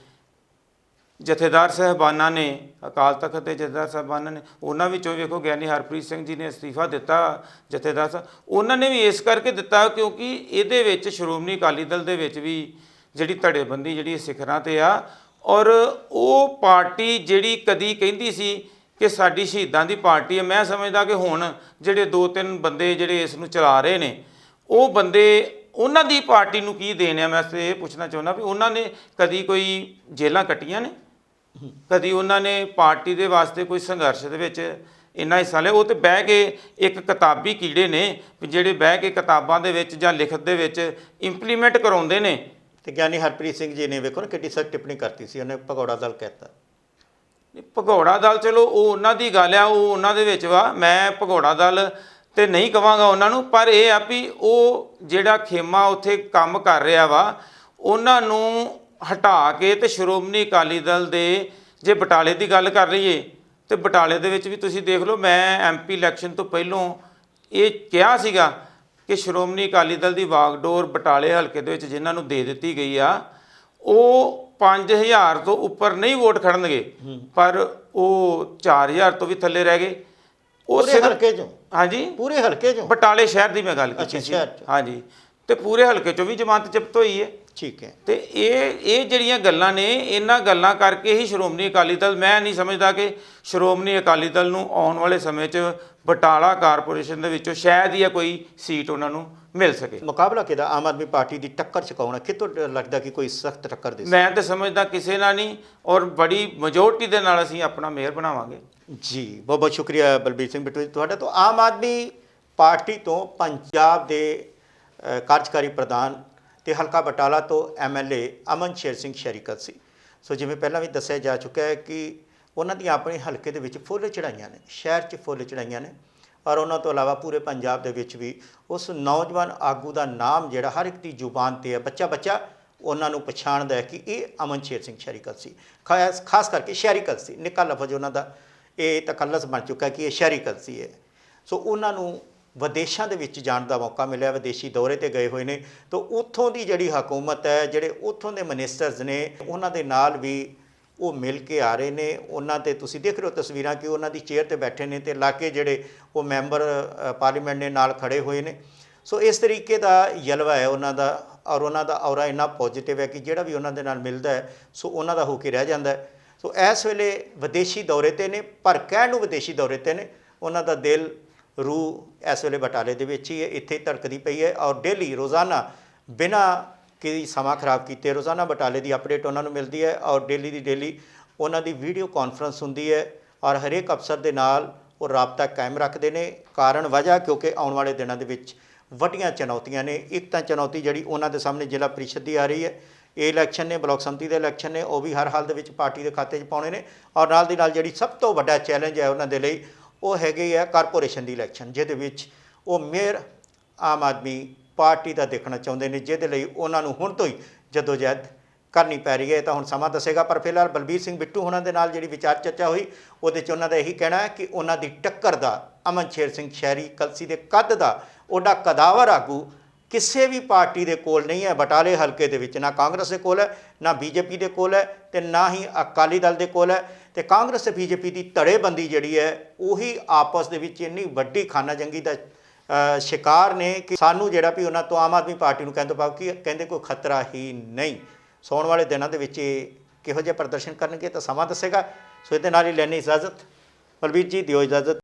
ਜਥੇਦਾਰ ਸਾਹਿਬਾਨਾਂ ਨੇ, ਅਕਾਲ ਤਖਤ ਦੇ ਜਥੇਦਾਰ ਸਾਹਿਬਾਨਾਂ ਨੇ, ਉਹਨਾਂ ਵਿੱਚੋਂ ਵੇਖੋ ਗਿਆਨੀ ਹਰਪ੍ਰੀਤ ਸਿੰਘ ਜੀ ਨੇ ਅਸਤੀਫਾ ਦਿੱਤਾ ਜਥੇਦਾਰ ਸਾਹਿਬ ਉਹਨਾਂ ਨੇ ਵੀ ਇਸ ਕਰਕੇ ਦਿੱਤਾ ਕਿਉਂਕਿ ਇਹਦੇ ਵਿੱਚ ਸ਼੍ਰੋਮਣੀ ਅਕਾਲੀ ਦਲ ਦੇ ਵਿੱਚ ਵੀ ਜਿਹੜੀ ਧੜੇਬੰਦੀ ਜਿਹੜੀ ਸਿਖਰਾਂ ਤੇ ਆ ਔਰ ਉਹ ਪਾਰਟੀ ਜਿਹੜੀ ਕਦੀ ਕਹਿੰਦੀ ਸੀ ਕਿ ਸਾਡੀ ਸ਼ਹੀਦਾਂ ਦੀ ਪਾਰਟੀ ਹੈ ਮੈਂ ਸਮਝਦਾ ਕਿ ਹੁਣ ਜਿਹੜੇ ਦੋ ਤਿੰਨ ਬੰਦੇ ਜਿਹੜੇ ਇਸ ਨੂੰ ਚਲਾ ਰਹੇ ਨੇ, ਉਹ ਬੰਦੇ ਉਹਨਾਂ ਦੀ ਪਾਰਟੀ ਨੂੰ ਕੀ ਦੇਣ ਆ? ਮੈਂ ਇਹ ਪੁੱਛਣਾ ਚਾਹੁੰਦਾ ਵੀ ਉਹਨਾਂ ਨੇ ਕਦੀ ਕੋਈ ਜੇਲਾਂ ਕੱਟੀਆਂ ਨੇ? ਕਦੀ ਉਹਨਾਂ ਨੇ ਪਾਰਟੀ ਦੇ ਵਾਸਤੇ ਕੋਈ ਸੰਘਰਸ਼ ਦੇ ਵਿੱਚ ਇੰਨਾ ਹਿੱਸਾ ਲਿਆ। ਉਹ ਤੇ ਬਹਿ ਕੇ ਇੱਕ ਕਿਤਾਬੀ ਕੀੜੇ ਨੇ ਵੀ ਜਿਹੜੇ ਬਹਿ ਕੇ ਕਿਤਾਬਾਂ ਦੇ ਵਿੱਚ ਜਾਂ ਲਿਖਤ ਦੇ ਵਿੱਚ ਇੰਪਲੀਮੈਂਟ ਕਰਾਉਂਦੇ ਨੇ। ਤੇ ਗਿਆਨੀ ਹਰਪ੍ਰੀਤ ਸਿੰਘ ਜੀ ਨੇ ਵੇਖੋ ਨਾ ਕਿੱਡੀ ਸਖਤ ਟਿੱਪਣੀ ਕਰਤੀ ਸੀ ਉਹਨੇ ਭਗੌੜਾ ਦਲ ਕਹਿਤਾ। ਭਗੌੜਾ ਦਲ ਚਲੋ ਉਹ ਉਹਨਾਂ ਦੀ ਗੱਲ ਆ ਉਹ ਉਹਨਾਂ ਦੇ ਵਿੱਚ ਵਾ। ਮੈਂ ਭਗੌੜਾ ਦਲ ਤੇ ਨਹੀਂ ਕਵਾਂਗਾ ਉਹਨਾਂ ਨੂੰ ਪਰ ਇਹ ਆ ਵੀ ਉਹ ਜਿਹੜਾ ਖੇਮਾ ਉੱਥੇ ਕੰਮ ਕਰ ਰਿਹਾ ਵਾ ਉਹਨਾਂ ਨੂੰ ਹਟਾ ਕੇ ਤੇ ਸ਼੍ਰੋਮਣੀ ਅਕਾਲੀ ਦਲ ਦੇ ਜੇ ਬਟਾਲੇ ਦੀ ਗੱਲ ਕਰ ਲਈਏ ਤੇ ਬਟਾਲੇ ਦੇ ਵਿੱਚ ਵੀ ਤੁਸੀਂ ਦੇਖ ਲਓ ਮੈਂ ਐਮਪੀ ਇਲੈਕਸ਼ਨ ਤੋਂ ਪਹਿਲੋਂ ਇਹ ਕਿਹਾ ਸੀਗਾ ਕਿ ਸ਼੍ਰੋਮਣੀ ਅਕਾਲੀ ਦਲ ਦੀ ਵਾਗਡੋਰ ਬਟਾਲੇ ਹਲਕੇ ਦੇ ਵਿੱਚ ਜਿਨ੍ਹਾਂ ਨੂੰ ਦੇ ਦਿੱਤੀ ਗਈ ਆ ਉਹ 5000 ਤੋਂ ਉੱਪਰ ਨਹੀਂ ਵੋਟ ਖੜਨਗੇ ਪਰ ਉਹ 4000 ਤੋਂ ਵੀ ਥੱਲੇ ਰਹਿ ਗਏ। ਉਹ ਹਲਕੇ ਚੋਂ? ਹਾਂਜੀ। ਪੂਰੇ ਹਲਕੇ ਚੋਂ? ਬਟਾਲੇ ਸ਼ਹਿਰ ਦੀ ਮੈਂ ਗੱਲ ਕੀਤੀ ਸੀ। ਹਾਂਜੀ। ਤੇ ਪੂਰੇ ਹਲਕੇ ਚੋਂ ਵੀ ਜਮਾਨਤ ਜ਼ਬਤ ਹੋਈ ਹੈ। ਠੀਕ ਹੈ। ਤੇ ਇਹ ਇਹ ਜਿਹੜੀਆਂ ਗੱਲਾਂ ਨੇ ਇਹਨਾਂ ਗੱਲਾਂ ਕਰਕੇ ਹੀ ਸ਼੍ਰੋਮਣੀ ਅਕਾਲੀ ਦਲ ਮੈਂ ਨਹੀਂ ਸਮਝਦਾ ਕਿ ਸ਼੍ਰੋਮਣੀ ਅਕਾਲੀ ਦਲ ਨੂੰ ਆਉਣ ਵਾਲੇ ਸਮੇਂ 'ਚ ਬਟਾਲਾ ਕਾਰਪੋਰੇਸ਼ਨ ਦੇ ਵਿੱਚੋਂ ਸ਼ਾਇਦ ਹੀ ਕੋਈ ਸੀਟ ਉਹਨਾਂ ਨੂੰ ਮਿਲ ਸਕੇ। ਮੁਕਾਬਲਾ ਕਿਹਦਾ? ਆਮ ਆਦਮੀ ਪਾਰਟੀ ਦੀ ਟੱਕਰ ਚੁਕਾਉਣਾ ਕਿਤੋਂ ਲੱਗਦਾ ਕਿ ਕੋਈ ਸਖਤ ਟੱਕਰ ਦੇ ਮੈਂ ਤਾਂ ਸਮਝਦਾ ਕਿਸੇ ਨਾਲ ਨਹੀਂ ਔਰ ਬੜੀ ਮੈਜੋਰਟੀ ਦੇ ਨਾਲ ਅਸੀਂ ਆਪਣਾ ਮੇਅਰ ਬਣਾਵਾਂਗੇ। ਜੀ ਬਹੁਤ ਬਹੁਤ ਸ਼ੁਕਰੀਆ ਬਲਬੀਰ ਸਿੰਘ ਬਿੱਟੂ ਤੁਹਾਡਾ। ਤੋਂ ਆਮ ਆਦਮੀ ਪਾਰਟੀ ਤੋਂ ਪੰਜਾਬ ਦੇ ਕਾਰਜਕਾਰੀ ਪ੍ਰਧਾਨ ਤੇ ਹਲਕਾ ਬਟਾਲਾ ਤੋਂ ਐਮਐਲਏ ਅਮਨ ਸ਼ੇਰ ਸਿੰਘ ਸ਼ਰੀਕਤ ਸੀ। ਸੋ ਜਿਵੇਂ ਪਹਿਲਾਂ ਵੀ ਦੱਸਿਆ ਜਾ ਚੁੱਕਾ ਹੈ ਕਿ ਉਹਨਾਂ ਦੀਆਂ ਆਪਣੇ ਹਲਕੇ ਦੇ ਵਿੱਚ ਫੁੱਲ ਚੜਾਈਆਂ ਨੇ, ਸ਼ਹਿਰ 'ਚ ਫੁੱਲ ਚੜਾਈਆਂ ਨੇ ਔਰ ਉਹਨਾਂ ਤੋਂ ਇਲਾਵਾ ਪੂਰੇ ਪੰਜਾਬ ਦੇ ਵਿੱਚ ਵੀ ਉਸ ਨੌਜਵਾਨ ਆਗੂ ਦਾ ਨਾਮ ਜਿਹੜਾ ਹਰ ਇੱਕ ਦੀ ਜ਼ੁਬਾਨ ਤੇ ਹੈ ਬੱਚਾ ਬੱਚਾ ਉਹਨਾਂ ਨੂੰ ਪਛਾਣਦਾ ਹੈ ਕਿ ਇਹ ਅਮਨ ਸ਼ੇਰ ਸਿੰਘ ਸ਼ਰੀਕਤ ਸੀ। ਖਾਸ ਖਾਸ ਕਰਕੇ ਸ਼ਰੀਕਤ ਸੀ। ਨਿੱਕਾ ਲਫ਼ਜ਼ ਉਹਨਾਂ ਦਾ, ਇਹ ਤਕੱਲਸ ਬਣ ਚੁੱਕਾ ਕਿ ਇਹ ਸ਼ਰੀਕਤ ਸੀ ਹੈ ਸੋ ਉਹਨਾਂ ਨੂੰ ਵਿਦੇਸ਼ਾਂ ਦੇ ਵਿੱਚ ਜਾਣ ਦਾ ਮੌਕਾ ਮਿਲਿਆ, ਵਿਦੇਸ਼ੀ ਦੌਰੇ ਤੇ ਗਏ ਹੋਏ ਨੇ। ਤਾਂ ਉੱਥੋਂ ਦੀ ਜਿਹੜੀ ਹਕੂਮਤ ਹੈ, ਜਿਹੜੇ ਉੱਥੋਂ ਦੇ ਮਿਨਿਸਟਰਸ ਨੇ, ਉਹਨਾਂ ਦੇ ਨਾਲ ਵੀ ਉਹ ਮਿਲ ਕੇ ਆ ਰਹੇ ਨੇ। ਉਹਨਾਂ ਤੇ ਤੁਸੀਂ ਦੇਖ ਰਹੇ ਹੋ ਤਸਵੀਰਾਂ ਕਿ ਉਹਨਾਂ ਦੀ ਚੇਅਰ ਤੇ ਬੈਠੇ ਨੇ ਤੇ ਲਾਗੇ ਜਿਹੜੇ ਉਹ ਮੈਂਬਰ ਪਾਰਲੀਮੈਂਟ ਦੇ ਨਾਲ ਖੜੇ ਹੋਏ ਨੇ। ਸੋ ਇਸ ਤਰੀਕੇ ਦਾ ਯਲਵਾ ਹੈ ਉਹਨਾਂ ਦਾ ਔਰ ਉਹਨਾਂ ਦਾ ਔਰਾ ਇੰਨਾ ਪੋਜ਼ਿਟਿਵ ਹੈ ਕਿ ਜਿਹੜਾ ਵੀ ਉਹਨਾਂ ਦੇ ਨਾਲ ਮਿਲਦਾ ਹੈ, ਸੋ ਉਹਨਾਂ ਦਾ ਹੋ ਕੇ ਰਹਿ ਜਾਂਦਾ ਹੈ। ਸੋ ਇਸ ਵੇਲੇ ਵਿਦੇਸ਼ੀ ਦੌਰੇ ਤੇ ਨੇ, ਪਰ ਕਹਿਣ ਨੂੰ ਵਿਦੇਸ਼ੀ ਦੌਰੇ ਤੇ ਨੇ। ਉਹਨਾਂ ਦਾ ਦਿਲ ਰੂਹ ਇਸ ਵੇਲੇ ਬਟਾਲੇ ਦੇ ਵਿੱਚ ਹੀ ਹੈ, ਇੱਥੇ ਧੜਕਦੀ ਪਈ ਹੈ ਔਰ ਡੇਲੀ ਰੋਜ਼ਾਨਾ ਬਿਨਾ ਕਿ ਸਮਾਂ ਖਰਾਬ ਕੀਤੇ ਰੋਜ਼ਾਨਾ ਬਟਾਲੇ ਦੀ ਅਪਡੇਟ ਉਹਨਾਂ ਨੂੰ ਮਿਲਦੀ ਹੈ ਔਰ ਡੇਲੀ ਦੀ ਡੇਲੀ ਉਹਨਾਂ ਦੀ ਵੀਡੀਓ ਕਾਨਫਰੰਸ ਹੁੰਦੀ ਹੈ ਔਰ ਹਰੇਕ ਅਫਸਰ ਦੇ ਨਾਲ ਉਹ ਰਾਬਤਾ ਕਾਇਮ ਰੱਖਦੇ ਨੇ, ਕਾਰਨ ਵਜ੍ਹਾ ਕਿਉਂਕਿ ਆਉਣ ਵਾਲੇ ਦਿਨਾਂ ਦੇ ਵਿੱਚ ਵੱਡੀਆਂ ਚੁਣੌਤੀਆਂ ਨੇ, ਇੱਕ ਤਾਂ ਚੁਣੌਤੀ ਜਿਹੜੀ ਉਹਨਾਂ ਦੇ ਸਾਹਮਣੇ ਜ਼ਿਲ੍ਹਾ ਪ੍ਰੀਸ਼ਦ ਦੀ ਆ ਰਹੀ ਹੈ, ਇਹ ਇਲੈਕਸ਼ਨ ਨੇ, ਬਲਾਕ ਸੰਮਤੀ ਦੇ ਇਲੈਕਸ਼ਨ ਨੇ, ਉਹ ਵੀ ਹਰ ਹਾਲ ਦੇ ਵਿੱਚ ਪਾਰਟੀ ਦੇ ਖਾਤੇ 'ਚ ਪਾਉਣੇ ਨੇ ਔਰ ਨਾਲ ਦੀ ਨਾਲ ਜਿਹੜੀ ਸਭ ਤੋਂ ਵੱਡਾ ਚੈਲੰਜ ਹੈ ਉਹਨਾਂ ਦੇ ਲਈ ਉਹ ਹੈਗੇ ਹੈ ਕਾਰਪੋਰੇਸ਼ਨ ਦੀ ਇਲੈਕਸ਼ਨ ਜਿਹਦੇ ਵਿੱਚ ਉਹ ਮੇਅਰ ਆਮ ਆਦਮੀ ਪਾਰਟੀ ਦਾ ਦੇਖਣਾ ਚਾਹੁੰਦੇ ਨੇ, ਜਿਹਦੇ ਲਈ ਉਹਨਾਂ ਨੂੰ ਹੁਣ ਤੋਂ ਹੀ ਜਦੋਜਹਿਦ ਕਰਨੀ ਪੈ ਰਹੀ ਹੈ। ਤਾਂ ਹੁਣ ਸਮਾਂ ਦੱਸੇਗਾ, ਪਰ ਫਿਲਹਾਲ ਬਲਬੀਰ ਸਿੰਘ ਬਿੱਟੂ ਉਹਨਾਂ ਦੇ ਨਾਲ ਜਿਹੜੀ ਵਿਚਾਰ ਚਰਚਾ ਹੋਈ, ਉਹਦੇ 'ਚ ਉਹਨਾਂ ਦਾ ਇਹੀ ਕਹਿਣਾ ਹੈ ਕਿ ਉਹਨਾਂ ਦੀ ਟੱਕਰ ਦਾ ਅਮਨ ਸ਼ੇਰ ਸਿੰਘ ਸ਼ਹਿਰੀ ਕਲਸੀ ਦੇ ਕੱਦ ਦਾ ਉਹਦਾ ਕਦਾਵਰ ਆਗੂ ਕਿਸੇ ਵੀ ਪਾਰਟੀ ਦੇ ਕੋਲ ਨਹੀਂ ਹੈ। ਬਟਾਲੇ ਹਲਕੇ ਦੇ ਵਿੱਚ ਨਾ ਕਾਂਗਰਸ ਦੇ ਕੋਲ ਹੈ, ਨਾ ਬੀਜੇਪੀ ਦੇ ਕੋਲ ਹੈ ਤੇ ਨਾ ਹੀ ਅਕਾਲੀ ਦਲ ਦੇ ਕੋਲ ਹੈ। ਤੇ ਕਾਂਗਰਸ ਤੇ ਬੀਜੇਪੀ ਦੀ ਧੜੇਬੰਦੀ ਜਿਹੜੀ ਹੈ, ਉਹੀ ਆਪਸ ਦੇ ਵਿੱਚ ਇੰਨੀ ਵੱਡੀ ਖਾਨਾ ਜੰਗੀ ਦਾ ਸ਼ਿਕਾਰ ਨੇ ਕਿ ਸਾਨੂੰ ਜਿਹੜਾ ਵੀ ਉਹਨਾਂ ਤੋਂ ਆਮ ਆਦਮੀ ਪਾਰਟੀ ਨੂੰ ਕਹਿੰਦੇ ਪਾਉ ਕਿ ਕਹਿੰਦੇ ਕੋਈ ਖਤਰਾ ਹੀ ਨਹੀਂ। ਸੌਣ ਵਾਲੇ ਦਿਨਾਂ ਦੇ ਵਿੱਚ ਇਹ ਕਿਹੋ ਜਿਹਾ ਪ੍ਰਦਰਸ਼ਨ ਕਰਨਗੇ ਤਾਂ ਸਮਾਂ ਦੱਸੇਗਾ। ਸੋ ਇਹਦੇ ਨਾਲ ਹੀ ਲੈਣੀ ਇਜਾਜ਼ਤ। ਬਲਬੀਰ ਜੀ, ਦਿਓ ਇਜਾਜ਼ਤ।